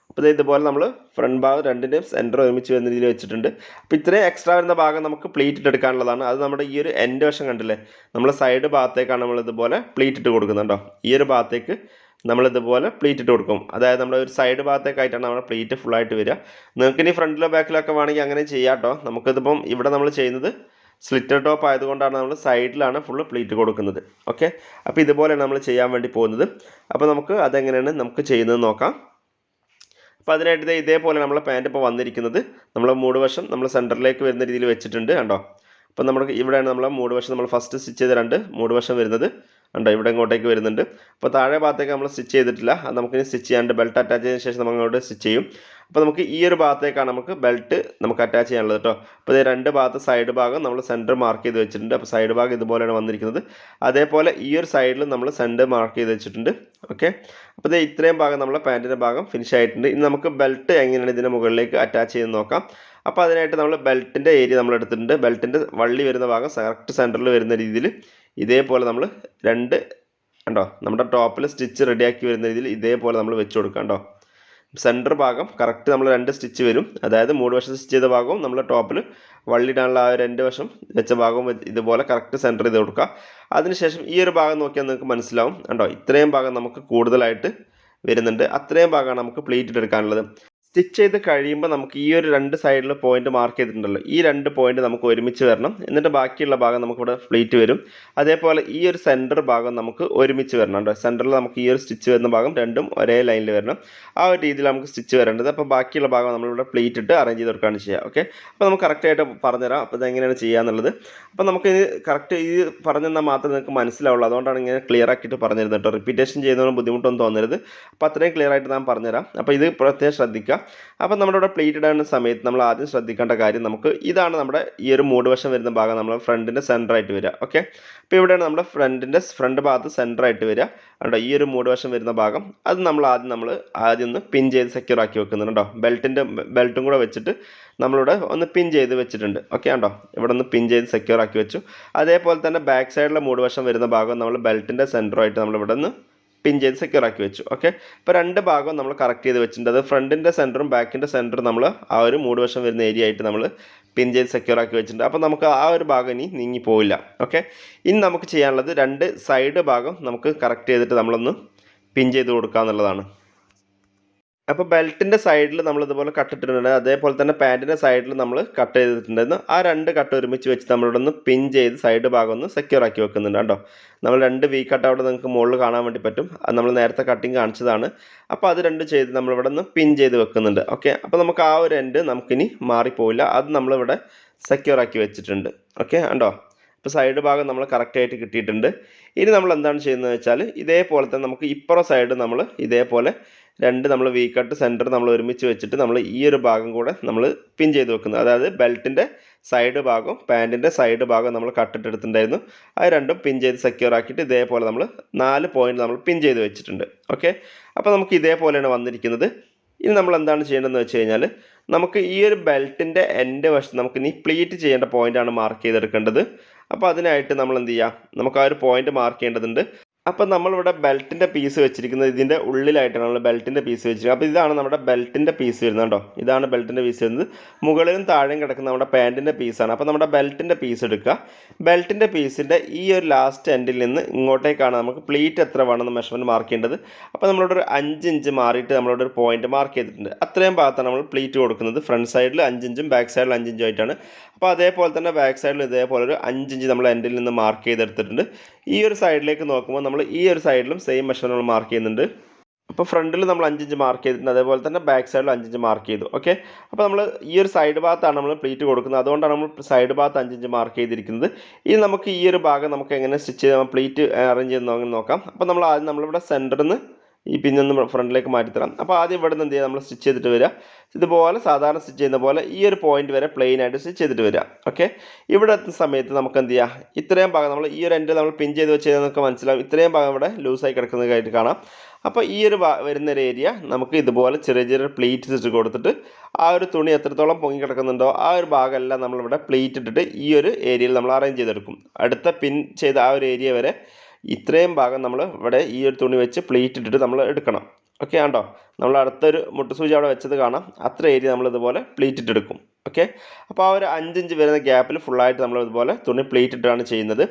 അപ്പോൾ ഇതുപോലെ നമ്മൾ ഫ്രണ്ട് ഭാഗം രണ്ടിന്റെയും സെന്റർ ഒരുമിച്ച് വരുന്ന രീതിയിൽ വെച്ചിട്ടുണ്ട്. അപ്പോൾ ഇത്രയും എക്സ്ട്രാ വരുന്ന ഭാഗം നമുക്ക് പ്ലീറ്റ് ഇട്ട് എടുക്കാനുള്ളതാണ്. അത് നമ്മുടെ ഈ ഒരു എൻഡ് വശം കണ്ടില്ലേ? നമ്മൾ സൈഡ് ഭാഗത്തേക്കാണ് നമ്മൾ ഇതുപോലെ പ്ലീറ്റ് ഇട്ട് കൊടുക്കുന്നുണ്ടോ ഈ ഒരു ഭാഗത്തേക്ക് നമ്മൾ ഇതുപോലെ പ്ലീറ്റ് ഇട്ട് കൊടുക്കും. അതായത് നമ്മൾ ഒരു സൈഡ് ഭാഗത്തേക്ക് ഭാഗത്തേക്കായിട്ടാണ് നമ്മുടെ പ്ലീറ്റ് ഫുള്ളായിട്ട് വരിക. നിങ്ങൾക്ക് ഇനി ഫ്രണ്ടിലോ ബാക്കിലൊക്കെ വേണമെങ്കിൽ അങ്ങനെ ചെയ്യാം കേട്ടോ നമുക്കിതിപ്പം ഇവിടെ നമ്മൾ ചെയ്യുന്നത് സ്ലിറ്റർ ടോപ്പ് ആയതുകൊണ്ടാണ് നമ്മൾ സൈഡിലാണ് ഫുള്ള് പ്ലീറ്റ് കൊടുക്കുന്നത്. ഓക്കെ അപ്പോൾ ഇതുപോലെ നമ്മൾ ചെയ്യാൻ വേണ്ടി പോകുന്നത്. അപ്പോൾ നമുക്ക് അതെങ്ങനെയാണ് നമുക്ക് ചെയ്യുന്നത് നോക്കാം. അപ്പോൾ അതിനായിട്ട് ഇതേപോലെ നമ്മളെ പാന്റ് ഇപ്പോൾ വന്നിരിക്കുന്നത്. നമ്മൾ മൂട് വശം നമ്മൾ സെന്ററിലേക്ക് വരുന്ന രീതിയിൽ വെച്ചിട്ടുണ്ട് കണ്ടോ? അപ്പോൾ നമുക്ക് ഇവിടെയാണ് നമ്മൾ മൂട് വശം നമ്മൾ ഫസ്റ്റ് സ്റ്റിച്ച് ചെയ്ത രണ്ട് മൂട് വശം വരുന്നത്. കണ്ടോ ഇവിടെ ഇങ്ങോട്ടേക്ക് വരുന്നുണ്ട്. അപ്പോൾ താഴെ ഭാഗത്തേക്ക് നമ്മൾ സ്റ്റിച്ച് ചെയ്തിട്ടില്ല. അത് നമുക്കിനി സ്റ്റിച്ച് ചെയ്യാണ്ട് ബെൽറ്റ് അറ്റാച്ച് ചെയ്തതിന് ശേഷം നമ്മൾ അങ്ങോട്ട് സ്റ്റിച്ച് ചെയ്യും. അപ്പോൾ നമുക്ക് ഈ ഒരു ഭാഗത്തേക്കാണ് നമുക്ക് ബെൽറ്റ് നമുക്ക് അറ്റാച്ച് ചെയ്യാനുള്ളത് കേട്ടോ അപ്പോൾ ഇത് രണ്ട് ഭാഗത്ത് സൈഡ് ഭാഗം നമ്മൾ സെന്റർ മാർക്ക് ചെയ്ത് വെച്ചിട്ടുണ്ട്. അപ്പോൾ സൈഡ് ഭാഗം ഇതുപോലെയാണ് വന്നിരിക്കുന്നത്. അതേപോലെ ഈ ഒരു സൈഡിലും നമ്മൾ സെന്റർ മാർക്ക് ചെയ്ത് വെച്ചിട്ടുണ്ട്. ഓക്കെ അപ്പോൾ ഇത് ഇത്രയും ഭാഗം നമ്മളെ പാന്റിന്റെ ഭാഗം ഫിനിഷ് ആയിട്ടുണ്ട്. ഇനി നമുക്ക് ബെൽറ്റ് എങ്ങനെയാണ് ഇതിന്റെ മുകളിലേക്ക് അറ്റാച്ച് ചെയ്ത് നോക്കാം. അപ്പോൾ അതിനായിട്ട് നമ്മൾ ബെൽറ്റിന്റെ ഏരിയ നമ്മൾ എടുത്തിട്ടുണ്ട് ബെൽറ്റിന്റെ വള്ളി വരുന്ന ഭാഗം കറക്റ്റ് സെന്ററിൽ വരുന്ന രീതിയിൽ ഇതേപോലെ നമ്മൾ രണ്ട് കണ്ടോ? നമ്മുടെ ടോപ്പിൽ സ്റ്റിച്ച് റെഡിയാക്കി വരുന്ന രീതിയിൽ ഇതേപോലെ നമ്മൾ വെച്ച് കൊടുക്കാം കേട്ടോ സെന്റർ ഭാഗം കറക്റ്റ് നമ്മൾ രണ്ട് സ്റ്റിച്ച് വരും. അതായത് മൂന്ന് വശം സ്റ്റിച്ച് ചെയ്ത ഭാഗവും നമ്മൾ ടോപ്പിൽ വള്ളിയിടാനുള്ള ആ രണ്ട് വശം വെച്ച ഭാഗവും ഇതുപോലെ കറക്റ്റ് സെന്റർ ചെയ്ത് കൊടുക്കുക. അതിനുശേഷം ഈ ഒരു ഭാഗം നോക്കിയാൽ നിങ്ങൾക്ക് മനസ്സിലാവും കണ്ടോ? ഇത്രയും ഭാഗം നമുക്ക് കൂടുതലായിട്ട് വരുന്നുണ്ട്. അത്രയും ഭാഗമാണ് നമുക്ക് പ്ലേറ്റ് സ്റ്റിച്ച് ചെയ്ത് കഴിയുമ്പോൾ നമുക്ക് ഈ ഒരു രണ്ട് സൈഡിൽ പോയിന്റ് മാർക്ക് ചെയ്തിട്ടുണ്ടല്ലോ. ഈ രണ്ട് പോയിന്റ് നമുക്ക് ഒരുമിച്ച് വരണം. എന്നിട്ട് ബാക്കിയുള്ള ഭാഗം നമുക്കിവിടെ പ്ലീറ്റ് വരും. അതേപോലെ ഈ ഒരു സെന്റർ ഭാഗം നമുക്ക് ഒരുമിച്ച് വരണം കേട്ടോ സെന്ററിൽ നമുക്ക് ഈ ഒരു സ്റ്റിച്ച് വരുന്ന ഭാഗം രണ്ടും ഒരേ ലൈനിൽ വരണം. ആ ഒരു രീതിയിൽ നമുക്ക് സ്റ്റിച്ച് വരേണ്ടത്. അപ്പോൾ ബാക്കിയുള്ള ഭാഗം നമ്മളിവിടെ പ്ലീറ്റ് ഇട്ട് അറേഞ്ച് ചെയ്ത് കൊടുക്കുകയാണ് ചെയ്യുക ഓക്കെ അപ്പോൾ നമുക്ക് കറക്റ്റായിട്ട് പറഞ്ഞുതരാം. അപ്പോൾ ഇതെങ്ങനെയാണ് ചെയ്യുക എന്നുള്ളത്. അപ്പോൾ നമുക്ക് ഇത് കറക്റ്റ് ഈ പറഞ്ഞു തന്നാൽ മാത്രമേ നിങ്ങൾക്ക് മനസ്സിലാവുള്ളൂ. അതുകൊണ്ടാണ് ഇങ്ങനെ ക്ലിയർ ആക്കിയിട്ട് പറഞ്ഞിരുന്നത് കേട്ടോ റിപ്പീറ്റേഷൻ ചെയ്യുന്നതിന് ബുദ്ധിമുട്ടൊന്നും തോന്നരുത്. അപ്പോൾ അത്രയും ക്ലിയർ ആയിട്ട് ഞാൻ പറഞ്ഞുതരാം. അപ്പോൾ ഇത് പ്രത്യേകം ശ്രദ്ധിക്കുക. അപ്പോൾ നമ്മുടെ ഇവിടെ പ്ലേറ്റ് ഇടുന്ന സമയത്ത് നമ്മൾ ആദ്യം ശ്രദ്ധിക്കേണ്ട കാര്യം നമുക്ക് ഇതാണ് നമ്മുടെ ഈ ഒരു മൂട് വശം വരുന്ന ഭാഗം നമ്മൾ ഫ്രണ്ടിന്റെ സെന്റർ ആയിട്ട് വരിക ഓക്കെ അപ്പോൾ ഇവിടെയാണ് നമ്മുടെ ഫ്രണ്ടിന്റെ ഫ്രണ്ട് ഭാഗത്ത് സെന്റർ ആയിട്ട് വരിക. കണ്ടോ ഈ ഒരു മൂട് വശം വരുന്ന ഭാഗം അത് നമ്മൾ ആദ്യം നമ്മൾ ആദ്യം ഒന്ന് പിൻ ചെയ്ത് സെക്യൂർ ആക്കി വെക്കുന്നുണ്ട് കേട്ടോ. ബെൽറ്റിന്റെ ബെൽറ്റും കൂടെ വെച്ചിട്ട് നമ്മളിവിടെ ഒന്ന് പിൻ ചെയ്ത് വെച്ചിട്ടുണ്ട് ഓക്കെ ആണ്ടോ ഇവിടെ ഒന്ന് പിൻ ചെയ്ത് സെക്യൂർ ആക്കി വെച്ചു. അതേപോലെ തന്നെ ബാക്ക് സൈഡിലെ മൂട് വശം വരുന്ന ഭാഗം നമ്മൾ ബെൽറ്റിന്റെ സെന്ററുമായിട്ട് നമ്മൾ ഇവിടെ നിന്ന് പിൻ ചെയ്ത് സെക്യൂർ ആക്കി വെച്ചു ഓക്കെ ഇപ്പോൾ രണ്ട് ഭാഗവും നമ്മൾ കറക്റ്റ് ചെയ്ത് വെച്ചിട്ടുണ്ട്. അത് ഫ്രണ്ടിന്റെ സെന്ററും ബാക്കിന്റെ സെന്ററും നമ്മൾ ആ ഒരു മൂട് വശം വരുന്ന ഏരിയ ആയിട്ട് നമ്മൾ പിൻ ചെയ്ത് സെക്യൂർ ആക്കി വെച്ചിട്ടുണ്ട്. അപ്പോൾ നമുക്ക് ആ ഒരു ഭാഗം ഇനി നീങ്ങി പോവില്ല ഓക്കെ ഇനി നമുക്ക് ചെയ്യാനുള്ളത് രണ്ട് സൈഡ് ഭാഗം നമുക്ക് കറക്റ്റ് ചെയ്തിട്ട് നമ്മളൊന്ന് പിൻ ചെയ്ത് കൊടുക്കുക എന്നുള്ളതാണ് അപ്പോൾ ബെൽറ്റിന്റെ സൈഡിൽ നമ്മൾ ഇതുപോലെ കട്ടിട്ടിട്ടുണ്ട് അതേപോലെ തന്നെ പാന്റിന്റെ സൈഡിൽ നമ്മൾ കട്ട് ചെയ്തിട്ടുണ്ടായിരുന്നു. ആ രണ്ട് കട്ട് ഒരുമിച്ച് വെച്ച് നമ്മളിവിടെ ഒന്ന് പിൻ ചെയ്ത് സൈഡ് ഭാഗം ഒന്ന് സെക്യൂർ ആക്കി വെക്കുന്നുണ്ട് കേട്ടോ. നമ്മൾ രണ്ട് വീ കട്ട് അവിടെ നിങ്ങൾക്ക് മുകളിൽ കാണാൻ വേണ്ടി പറ്റും. അത് നമ്മൾ നേരത്തെ കട്ടിങ് കാണിച്ചതാണ്. അപ്പോൾ അത് രണ്ട് ചെയ്ത് നമ്മളിവിടെ ഒന്ന് പിൻ ചെയ്ത് വെക്കുന്നുണ്ട്. ഓക്കെ അപ്പോൾ നമുക്ക് ആ ഒരു എൻഡ് നമുക്കിനി മാറിപ്പോവില്ല. അത് നമ്മളിവിടെ സെക്യൂർ ആക്കി വെച്ചിട്ടുണ്ട്. ഓക്കെ ഉണ്ടോ ഇപ്പോൾ സൈഡ് ഭാഗം നമ്മൾ കറക്റ്റായിട്ട് കിട്ടിയിട്ടുണ്ട്. ഇനി നമ്മൾ എന്താണ് ചെയ്യുന്നത് വെച്ചാൽ ഇതേപോലെ തന്നെ നമുക്ക് ഇപ്പുറം സൈഡ് നമ്മൾ ഇതേപോലെ രണ്ട് നമ്മൾ വി കട്ട് സെന്റർ നമ്മൾ ഒരുമിച്ച് വെച്ചിട്ട് നമ്മൾ ഈ ഒരു ഭാഗം കൂടെ നമ്മൾ പിൻ ചെയ്ത് വെക്കുന്നത് അതായത് ബെൽറ്റിന്റെ സൈഡ് ഭാഗം പാന്റിന്റെ സൈഡ് ഭാഗം നമ്മൾ കട്ടിട്ടെടുത്തിട്ടുണ്ടായിരുന്നു അത് രണ്ടും പിൻ ചെയ്ത് സെക്യൂർ ആക്കിയിട്ട് ഇതേപോലെ നമ്മൾ നാല് പോയിന്റ് നമ്മൾ പിൻ ചെയ്ത് വെച്ചിട്ടുണ്ട്. ഓക്കെ അപ്പോൾ നമുക്ക് ഇതേപോലെയാണ് വന്നിരിക്കുന്നത്. ഇനി നമ്മൾ എന്താണ് ചെയ്യേണ്ടതെന്ന് വെച്ച് കഴിഞ്ഞാൽ നമുക്ക് ഈ ഒരു ബെൽറ്റിന്റെ എന്റെ വശത്ത് നമുക്ക് ഇനി പ്ലീറ്റ് ചെയ്യേണ്ട പോയിന്റാണ് മാർക്ക് ചെയ്തെടുക്കേണ്ടത്. അപ്പോൾ അതിനായിട്ട് നമ്മൾ എന്ത് ചെയ്യുക നമുക്ക് ആ ഒരു പോയിന്റ് മാർക്ക് ചെയ്യേണ്ടതുണ്ട്. അപ്പം നമ്മളിവിടെ ബെൽറ്റിന്റെ പീസ് വെച്ചിരിക്കുന്നത് ഇതിന്റെ ഉള്ളിലായിട്ടാണ് നമ്മൾ ബെൽറ്റിന്റെ പീസ് വെച്ചിരിക്കുന്നത്. അപ്പോൾ ഇതാണ് നമ്മുടെ ബെൽറ്റിന്റെ പീസ് വരുന്നത് കേട്ടോ ഇതാണ് ബെൽറ്റിന്റെ പീസ് വരുന്നത്. മുകളിലും താഴെയും കിടക്കുന്ന നമ്മുടെ പാന്റിന്റെ പീസാണ് അപ്പോൾ നമ്മുടെ ബെൽറ്റിന്റെ പീസ് എടുക്കുക. ബെൽറ്റിന്റെ പീസിന്റെ ഈ ഒരു ലാസ്റ്റ് എൻഡിൽ നിന്ന് ഇങ്ങോട്ടേക്കാണ് നമുക്ക് പ്ലീറ്റ് എത്ര വേണമെന്ന് മെഷർമെന്റ് മാർക്ക് ചെയ്യേണ്ടത്. അപ്പോൾ നമ്മളിവിടെ ഒരു അഞ്ച് ഇഞ്ച് മാറിയിട്ട് നമ്മളിവിടെ ഒരു പോയിന്റ് മാർക്ക് ചെയ്തിട്ടുണ്ട്. അത്രയും ഭാഗത്താണ് നമ്മൾ പ്ലീറ്റ് കൊടുക്കുന്നത്. ഫ്രണ്ട് സൈഡിൽ അഞ്ചിഞ്ചും ബാക്ക് സൈഡിൽ അഞ്ചിഞ്ചും ആയിട്ടാണ് അപ്പോൾ അതേപോലെ തന്നെ ബാക്ക് സൈഡിൽ ഇതേപോലെ ഒരു അഞ്ചിഞ്ച് നമ്മൾ എൻഡിൽ നിന്ന് മാർക്ക് ചെയ്തെടുത്തിട്ടുണ്ട്. ഈ ഒരു സൈഡിലേക്ക് നോക്കുമ്പോൾ നമ്മൾ ഈ ഒരു സൈഡിലും സെയിം മെഷർ നമ്മൾ മാർക്ക് ചെയ്യുന്നുണ്ട്. അപ്പോൾ ഫ്രണ്ടിൽ നമ്മൾ അഞ്ചിഞ്ച് മാർക്ക് ചെയ്തിട്ടുണ്ട്. അതേപോലെ തന്നെ ബാക്ക് സൈഡിൽ അഞ്ചിഞ്ച് മാർക്ക് ചെയ്തു. ഓക്കെ അപ്പോൾ നമ്മൾ ഈ ഒരു സൈഡ് ഭാഗത്താണ് നമ്മൾ പ്ലീറ്റ് കൊടുക്കുന്നത്. അതുകൊണ്ടാണ് നമ്മൾ സൈഡ് ഭാഗത്ത് അഞ്ചിഞ്ച് മാർക്ക് ചെയ്തിരിക്കുന്നത്. ഇനി നമുക്ക് ഈ ഒരു ഭാഗം നമുക്ക് എങ്ങനെ സ്റ്റിച്ച് ചെയ്ത് പ്ലീറ്റ് അറേഞ്ച് ചെയ്ത് നോക്കാം. അപ്പോൾ നമ്മൾ ആദ്യം നമ്മളിവിടെ സെന്ററിൽ നിന്ന് ഈ പിന്നൊന്ന് ഫ്രണ്ടിലേക്ക് മാറ്റിത്തരാം. അപ്പോൾ ആദ്യം ഇവിടെ നിന്ന് എന്ത് ചെയ്യുക? നമ്മൾ സ്റ്റിച്ച് ചെയ്തിട്ട് വരിക. ഇതുപോലെ സാധാരണ സ്റ്റിച്ച് ചെയ്യുന്ന പോലെ ഈ ഒരു പോയിന്റ് വരെ പ്ലെയിൻ ആയിട്ട് സ്റ്റിച്ച് ചെയ്തിട്ട് വരിക. ഓക്കെ ഇവിടെ എത്തുന്ന സമയത്ത് നമുക്ക് എന്ത് ചെയ്യാം? ഇത്രയും ഭാഗം നമ്മൾ ഈ ഒരു എൻഡ് നമ്മൾ പിൻ ചെയ്ത് വെച്ച് നമുക്ക് മനസ്സിലാവും. ഇത്രയും ഭാഗം ഇവിടെ ലൂസായി കിടക്കുന്നതായിട്ട് കാണാം. അപ്പോൾ ഈ ഒരു വരുന്ന ഒരു ഏരിയ നമുക്ക് ഇതുപോലെ ചെറിയ ചെറിയ പ്ലേറ്റ് ഇട്ട് കൊടുത്തിട്ട് ആ ഒരു തുണി എത്രത്തോളം പൊങ്ങി കിടക്കുന്നുണ്ടോ ആ ഒരു ഭാഗമെല്ലാം നമ്മളിവിടെ പ്ലീറ്റ് ഇട്ടിട്ട് ഈ ഒരു ഏരിയയിൽ നമ്മൾ അറേഞ്ച് ചെയ്തെടുക്കും. അടുത്ത പിൻ ചെയ്ത ആ ഒരു ഏരിയ വരെ ഇത്രയും ഭാഗം നമ്മൾ ഇവിടെ ഈ ഒരു തുണി വെച്ച് പ്ലീറ്റ് ഇട്ടിട്ട് നമ്മൾ എടുക്കണം. ഓക്കെ ആണ്ടോ നമ്മൾ അടുത്തൊരു മുട്ടുസൂചി അവിടെ വെച്ചത് കാണാം. അത്ര ഏരിയ നമ്മൾ ഇതുപോലെ പ്ലീറ്റ് ഇട്ടെടുക്കും ഓക്കെ അപ്പോൾ ആ ഒരു അഞ്ചിഞ്ച് വരുന്ന ഗ്യാപ്പിൽ ഫുള്ളായിട്ട് നമ്മൾ ഇതുപോലെ തുണി പ്ലീറ്റ് ഇട്ടാണ് ചെയ്യുന്നത്.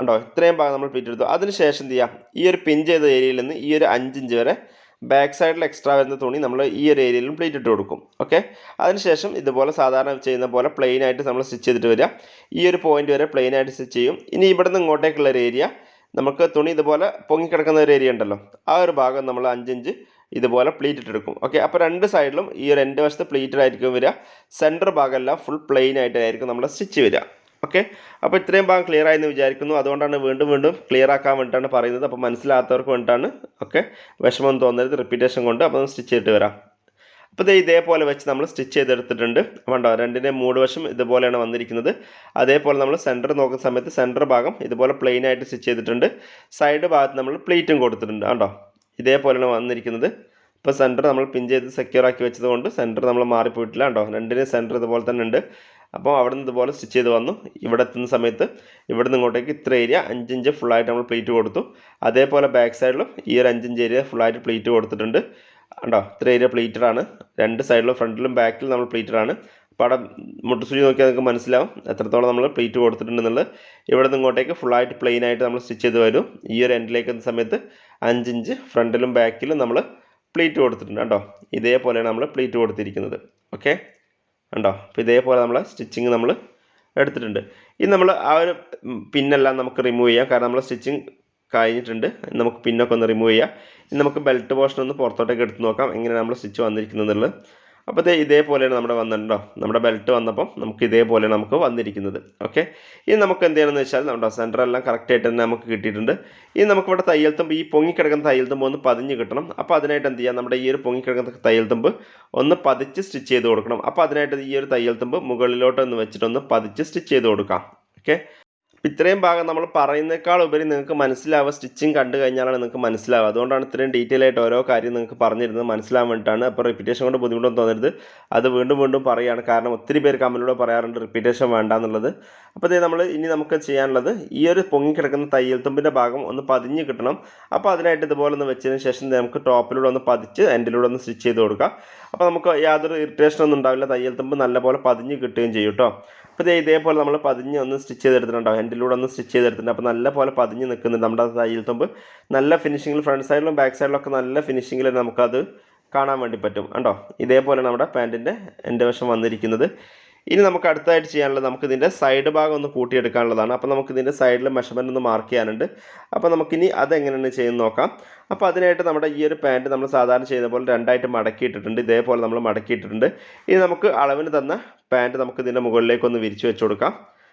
ഉണ്ടോ ഇത്രയും ഭാഗം നമ്മൾ പ്ലീറ്റ് എടുത്തു. അതിനുശേഷം എന്ത് ചെയ്യാം? ഈ ഒരു പിൻ ചെയ്ത ഏരിയയിൽ നിന്ന് ഈ ഒരു അഞ്ചിഞ്ച് വരെ ബാക്ക് സൈഡിൽ എക്സ്ട്രാ വരുന്ന തുണി നമ്മൾ ഈ ഒരു ഏരിയയിലും പ്ലീറ്റ് ഇട്ട് കൊടുക്കും. ഓക്കെ അതിനുശേഷം ഇതുപോലെ സാധാരണ ചെയ്യുന്ന പോലെ പ്ലെയിൻ ആയിട്ട് നമ്മൾ സ്റ്റിച്ച് ചെയ്തിട്ട് വരിക. ഈ ഒരു പോയിന്റ് വരെ പ്ലെയിൻ ആയിട്ട് സ്റ്റിച്ച് ചെയ്യും. ഇനി ഇവിടുന്ന് ഇങ്ങോട്ടേക്കുള്ള ഒരു ഏരിയ നമുക്ക് തുണി ഇതുപോലെ പൊങ്ങിക്കിടക്കുന്ന ഒരു ഏരിയ ഉണ്ടല്ലോ. ആ ഒരു ഭാഗം നമ്മൾ അഞ്ചിഞ്ച് ഇതുപോലെ പ്ലീറ്റ് ഇട്ടെടുക്കും ഓക്കെ അപ്പോൾ രണ്ട് സൈഡിലും ഈ ഒരു രണ്ട് വശത്ത് പ്ലീറ്റഡ് ആയിരിക്കും വരിക. സെന്റർ ഭാഗമെല്ലാം ഫുൾ പ്ലെയിൻ ആയിട്ടായിരിക്കും നമ്മൾ സ്റ്റിച്ച് വരിക. ഓക്കെ അപ്പോൾ ഇത്രയും ഭാഗം ക്ലിയർ ആയെന്ന് വിചാരിക്കുന്നു. അതുകൊണ്ടാണ് വീണ്ടും വീണ്ടും ക്ലിയർ ആക്കാൻ വേണ്ടിയിട്ടാണ് പറയുന്നത്. അപ്പോൾ മനസ്സിലാത്തവർക്ക് വേണ്ടിയിട്ടാണ്. ഓക്കെ വിഷമം തോന്നരുത്. റിപ്പീറ്റേഷൻ കൊണ്ട് അപ്പോൾ സ്റ്റിച്ച് ചെയ്തിട്ട് വരാം. അപ്പോൾ ഇത് ഇതേപോലെ വെച്ച് നമ്മൾ സ്റ്റിച്ച് ചെയ്തെടുത്തിട്ടുണ്ട്. കണ്ടോ? രണ്ടിന്റെ മൂട് വശം ഇതുപോലെയാണ് വന്നിരിക്കുന്നത്. അതേപോലെ നമ്മൾ സെന്റർ നോക്കുന്ന സമയത്ത് സെന്റർ ഭാഗം ഇതുപോലെ പ്ലെയിൻ ആയിട്ട് സ്റ്റിച്ച് ചെയ്തിട്ടുണ്ട്. സൈഡ് ഭാഗത്ത് നമ്മൾ പ്ലേറ്റും കൊടുത്തിട്ടുണ്ട്. കണ്ടോ? ഇതേപോലെയാണ് വന്നിരിക്കുന്നത്. ഇപ്പോൾ സെന്റർ നമ്മൾ പിൻ ചെയ്ത് സെക്യൂർ ആക്കി വെച്ചത് കൊണ്ട് സെന്റർ നമ്മൾ മാറിപ്പോയിട്ടില്ല. കണ്ടോ? രണ്ടിനും സെന്റർ ഇതുപോലെ തന്നെ ഉണ്ട്. അപ്പോൾ അവിടെ നിന്ന് ഇതുപോലെ സ്റ്റിച്ച് ചെയ്ത് വന്നു. ഇവിടെ എത്തുന്ന സമയത്ത് ഇവിടെ നിന്ന് ഇങ്ങോട്ടേക്ക് ഇത്ര ഏരിയ അഞ്ചിഞ്ച് ഫുള്ളായിട്ട് നമ്മൾ പ്ലേറ്റ് കൊടുത്തു. അതേപോലെ ബാക്ക് സൈഡിലും ഈ ഒരു അഞ്ചിഞ്ച് ഏരിയ ഫുള്ളായിട്ട് പ്ലേറ്റ് കൊടുത്തിട്ടുണ്ട്. കണ്ടോ? ഇത്ര ഏരിയ പ്ലേറ്റഡ് ആണ്. രണ്ട് സൈഡിലും ഫ്രണ്ടിലും ബാക്കിലും നമ്മൾ പ്ലേറ്റഡ് ആണ്. അപ്പോൾ അവിടെ മുട്ടുസൂചി നോക്കിയാൽ നിങ്ങൾക്ക് മനസ്സിലാവും എത്രത്തോളം നമ്മൾ പ്ലേറ്റ് കൊടുത്തിട്ടുണ്ടെന്നുള്ളത്. ഇവിടെ നിന്ന് ഇങ്ങോട്ടേക്ക് ആയിട്ട് പ്ലെയിൻ ആയിട്ട് നമ്മൾ സ്റ്റിച്ച് ചെയ്ത് വരും. ഈ ഒരു എൻഡിലേക്ക് എത്തുന്ന സമയത്ത് അഞ്ചിഞ്ച് ഫ്രണ്ടിലും ബാക്കിലും നമ്മൾ പ്ലേറ്റ് കൊടുത്തിട്ടുണ്ട്. കേട്ടോ ഇതേപോലെയാണ് നമ്മൾ പ്ലേറ്റ് കൊടുത്തിരിക്കുന്നത്. ഓക്കെ കണ്ടോ? അപ്പോൾ ഇതേപോലെ നമ്മൾ സ്റ്റിച്ചിങ് നമ്മൾ എടുത്തിട്ടുണ്ട്. ഇനി നമ്മൾ ആ ഒരു പിന്നെല്ലാം നമുക്ക് റിമൂവ് ചെയ്യാം. കാരണം നമ്മൾ സ്റ്റിച്ചിങ് കഴിഞ്ഞിട്ടുണ്ട്. നമുക്ക് പിന്നൊക്കെ ഒന്ന് റിമൂവ് ചെയ്യാം. ഇനി നമുക്ക് ബെൽറ്റ് പോർഷൻ ഒന്ന് പുറത്തോട്ടേക്ക് എടുത്ത് നോക്കാം. എങ്ങനെയാണ് നമ്മൾ സ്റ്റിച്ച് വന്നിരിക്കുന്നത് അപ്പോൾ ഇത് ഇതേപോലെയാണ് നമ്മുടെ വന്നിട്ടുണ്ടോ? നമ്മുടെ ബെൽറ്റ് വന്നപ്പം നമുക്ക് ഇതേപോലെ നമുക്ക് വന്നിരിക്കുന്നത്. ഓക്കെ ഇനി നമുക്ക് എന്ത് ചെയ്യണമെന്ന് വെച്ചാൽ നമ്മുടെ സെന്റർ എല്ലാം കറക്റ്റായിട്ട് തന്നെ നമുക്ക് കിട്ടിയിട്ടുണ്ട്. ഇനി നമുക്കിവിടെ തയ്യൽ തുമ്പ് ഈ പൊങ്ങിക്കിടക്കുന്ന തയ്യൽ തുമ്പ് ഒന്ന് പതിഞ്ഞ് കിട്ടണം. അപ്പോൾ അതിനായിട്ട് എന്ത് ചെയ്യാം? നമ്മുടെ ഈ ഒരു പൊങ്ങിക്കിടക്കുന്ന തയ്യൽ തുമ്പ് ഒന്ന് പതിച്ച് സ്റ്റിച്ച് ചെയ്ത് കൊടുക്കണം. അപ്പോൾ അതിനായിട്ട് ഈ ഒരു തയ്യൽ തുമ്പ് മുകളിലോട്ട് ഒന്ന് വെച്ചിട്ടൊന്ന് പതിച്ച് സ്റ്റിച്ച് ചെയ്ത് കൊടുക്കാം. ഓക്കെ ഇത്രയും ഭാഗം നമ്മൾ പറയുന്നേക്കാൾ ഉപരി നിങ്ങൾക്ക് മനസ്സിലാവുക. സ്റ്റിച്ചിങ് കണ്ടു കഴിഞ്ഞാലാണ് നിങ്ങൾക്ക് മനസ്സിലാവുക. അതുകൊണ്ടാണ് ഇത്രയും ഡീറ്റെയിൽ ആയിട്ട് ഓരോ കാര്യം നിങ്ങൾക്ക് പറഞ്ഞിരുന്നത്. മനസ്സിലാവാൻ വേണ്ടിയിട്ടാണ്. അപ്പോൾ റിപ്പീറ്റേഷൻ കൊണ്ട് ബുദ്ധിമുട്ടൊന്നും തോന്നരുത്. അത് വീണ്ടും വീണ്ടും പറയുകയാണ്. കാരണം ഒത്തിരി പേര് കമന്റിലൂടെ പറയാറുണ്ട് റിപ്പീറ്റേഷൻ വേണ്ട എന്നുള്ളത് അപ്പോൾ ഇതേ നമ്മൾ ഇനി നമുക്ക് ചെയ്യാനുള്ളത് ഈ ഒരു പൊങ്ങിക്കിടക്കുന്ന തയ്യൽ തുമ്പിന്റെ ഭാഗം ഒന്ന് പതിഞ്ഞ് കിട്ടണം. അപ്പോൾ അതിനായിട്ട് ഇതുപോലെ ഒന്ന് വെച്ചതിന് ശേഷം നമുക്ക് ടോപ്പിലൂടെ ഒന്ന് പതിച്ച് എൻഡിലൂടെ ഒന്ന് സ്റ്റിച്ച് ചെയ്ത് കൊടുക്കാം. അപ്പോൾ നമുക്ക് യാതൊരു ഇറിറ്റേഷനൊന്നും ഉണ്ടാവില്ല. തയ്യൽ തുമ്പ് നല്ലപോലെ പതിഞ്ഞ് കിട്ടുകയും ചെയ്യും കേട്ടോ. അപ്പോൾ ഇതേ ഇതേപോലെ നമ്മൾ പതിഞ്ഞ് ഒന്ന് സ്റ്റിച്ച് ചെയ്തെടുത്തിട്ടുണ്ടാവും. ഹെൻഡിലൂടെ ഒന്ന് സ്റ്റിച്ച് ചെയ്തെടുത്തിട്ടുണ്ട്. അപ്പോൾ നല്ല പോലെ പതിഞ്ഞ് നിൽക്കുന്നുണ്ട് നമ്മുടെ തയ്യൽ തുമ്പ്. നല്ല ഫിനിഷിങ്ങിൽ ഫ്രണ്ട് സൈഡിലും ബാക്ക് സൈഡിലും ഒക്കെ നല്ല ഫിനിഷിങ്ങിൽ നമുക്കത് കാണാൻ വേണ്ടി പറ്റും. കണ്ടോ? ഇതേപോലെ നമ്മുടെ പാന്റിന്റെ എന്റെ വശം വന്നിരിക്കുന്നത്. ഇനി നമുക്ക് അടുത്തതായിട്ട് ചെയ്യാനുള്ളത് നമുക്ക് ഇതിന്റെ സൈഡ് ഭാഗം ഒന്ന് കൂട്ടിയെടുക്കാനുള്ളതാണ്. അപ്പോൾ നമുക്ക് ഇതിന്റെ സൈഡിൽ മെഷർമെന്റ് ഒന്ന് മാർക്ക് ചെയ്യാനുണ്ട്. അപ്പോൾ നമുക്കിനി അതെങ്ങനെയാണ് ചെയ്യുന്നത് നോക്കാം. അപ്പോൾ അതിനായിട്ട് നമ്മുടെ ഈ ഒരു പാന്റ് നമ്മൾ സാധാരണ ചെയ്യുന്ന പോലെ രണ്ടായിട്ട് മടക്കിയിട്ടിട്ടുണ്ട്. ഇതേപോലെ നമ്മൾ മടക്കിയിട്ടിട്ടുണ്ട്. ഇനി നമുക്ക് അളവിന് തന്ന പാന്റ് നമുക്ക് ഇതിന്റെ മുകളിലേക്ക് ഒന്ന് വിരിച്ച് വെച്ച് കൊടുക്കാം.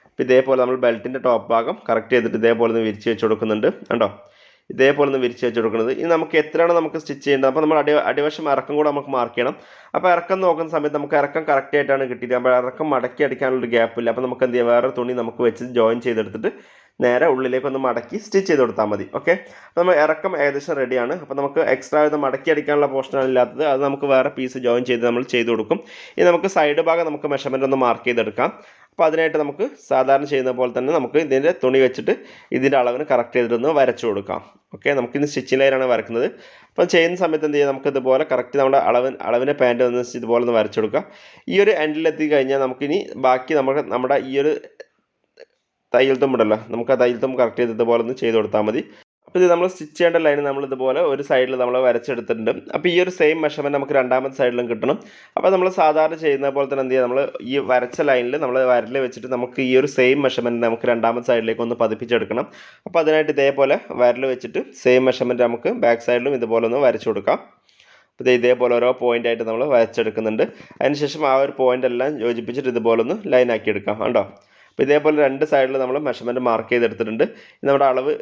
അപ്പോൾ ഇതേപോലെ നമ്മൾ ബെൽറ്റിന്റെ ടോപ്പ് ഭാഗം കറക്റ്റ് ചെയ്തിട്ട് ഇതേപോലെ ഒന്ന് വിരിച്ച് വെച്ച് കൊടുക്കുന്നുണ്ട്. കണ്ടോ? ഇതേപോലെ ഒന്ന് വിരിച്ച് വെച്ച് കൊടുക്കുന്നത്. ഇനി നമുക്ക് എത്രയാണ് നമുക്ക് സ്റ്റിച്ച് ചെയ്യേണ്ടത് അപ്പോൾ നമ്മൾ അടി അടിവശം ഇറക്കം കൂടെ നമുക്ക് മാർക്ക് ചെയ്യണം. അപ്പോൾ ഇറക്കം നോക്കുന്ന സമയത്ത് നമുക്ക് ഇറക്കം കറക്റ്റ് ആയിട്ടാണ് കിട്ടിയത്. അപ്പോൾ ഇറക്കം മടക്കി അടിക്കാനുള്ളൊരു ഗ്യാപ്പില്ല അപ്പോൾ നമുക്ക് എന്ത് ചെയ്യാം? വേറെ തുണി നമുക്ക് വെച്ച് ജോയിൻ ചെയ്തെടുത്തിട്ട് നേരെ ഉള്ളിലേക്ക് ഒന്ന് മടക്കി സ്റ്റിച്ച് ചെയ്ത് കൊടുത്താൽ മതി. ഓക്കെ നമ്മൾ ഇറക്കം ഏകദേശം റെഡിയാണ് അപ്പോൾ നമുക്ക് എക്സ്ട്രാ ഇത് മടക്കി അടിക്കാനുള്ള പോർഷനാണ് ഇല്ലാത്തത്. അത് നമുക്ക് വേറെ പീസ് ജോയിൻ ചെയ്ത് നമ്മൾ ചെയ്ത് കൊടുക്കും. ഇനി നമുക്ക് സൈഡ് ഭാഗം നമുക്ക് മെഷർമെന്റ് ഒന്ന് മാർക്ക് ചെയ്തെടുക്കാം. അപ്പോൾ അതിനായിട്ട് നമുക്ക് സാധാരണ ചെയ്യുന്ന പോലെ തന്നെ നമുക്ക് ഇതിന്റെ തുണി വെച്ചിട്ട് ഇതിന്റെ അളവിന് കറക്റ്റ് ചെയ്തിട്ടൊന്ന് വരച്ചു കൊടുക്കാം. ഓക്കെ നമുക്കിന്ന് സ്റ്റിച്ചിങ് ലൈനാണ് വരക്കുന്നത്. അപ്പോൾ ചെയ്യുന്ന സമയത്ത് എന്ത് ചെയ്യുക നമുക്ക് ഇതുപോലെ കറക്റ്റ് നമ്മുടെ അളവ് അളവിന്റെ പാന്റ് ഒന്ന് ഇതുപോലെ ഒന്ന് വരച്ചു കൊടുക്കാം. ഈ ഒരു എൻഡിലെത്തി കഴിഞ്ഞാൽ നമുക്കിനി ബാക്കി നമുക്ക് നമ്മുടെ ഈ ഒരു തയ്യൽ തുമ്പുണ്ടല്ലോ നമുക്ക് ആ തയ്യൽ തുമ്പ് കറക്റ്റ് ചെയ്ത് ഇതുപോലെ ഒന്ന് ചെയ്ത് കൊടുത്താൽ മതി. അപ്പോൾ ഇത് നമ്മൾ സ്റ്റിച്ച് ചെയ്യേണ്ട ലൈൻ നമ്മൾ ഇതുപോലെ ഒരു സൈഡിൽ നമ്മൾ വരച്ചെടുത്തിട്ടുണ്ട്. അപ്പോൾ ഈ ഒരു സെയിം മെഷർമെന്റ് നമുക്ക് രണ്ടാമത്തെ സൈഡിലും കിട്ടണം. അപ്പോൾ നമ്മൾ സാധാരണ ചെയ്യുന്ന പോലെ തന്നെ എന്ത് ചെയ്യുക നമ്മൾ ഈ വരച്ച ലൈനിൽ നമ്മൾ വരൽ വെച്ചിട്ട് നമുക്ക് ഈ ഒരു സെയിം മെഷർമെന്റ് നമുക്ക് രണ്ടാമത്തെ സൈഡിലേക്ക് ഒന്ന് പതിപ്പിച്ചെടുക്കണം. അപ്പോൾ അതിനായിട്ട് ഇതേപോലെ വരൽ വെച്ചിട്ട് സെയിം മെഷർമെന്റ് നമുക്ക് ബാക്ക് സൈഡിലും ഇതുപോലെ ഒന്ന് വരച്ചു കൊടുക്കാം. അപ്പോൾ ഇതേപോലെ ഓരോ പോയിന്റ് ആയിട്ട് നമ്മൾ വരച്ചെടുക്കുന്നുണ്ട്. അതിനുശേഷം ആ ഒരു പോയിന്റ് എല്ലാം യോജിപ്പിച്ചിട്ട് ഇതുപോലെ ഒന്ന് ലൈൻ ആക്കി എടുക്കാം. കണ്ടോ? അപ്പോൾ ഇതേപോലെ രണ്ട് സൈഡിൽ നമ്മൾ മെഷർമെന്റ് മാർക്ക് ചെയ്തെടുത്തിട്ടുണ്ട്. നമ്മുടെ അളവ്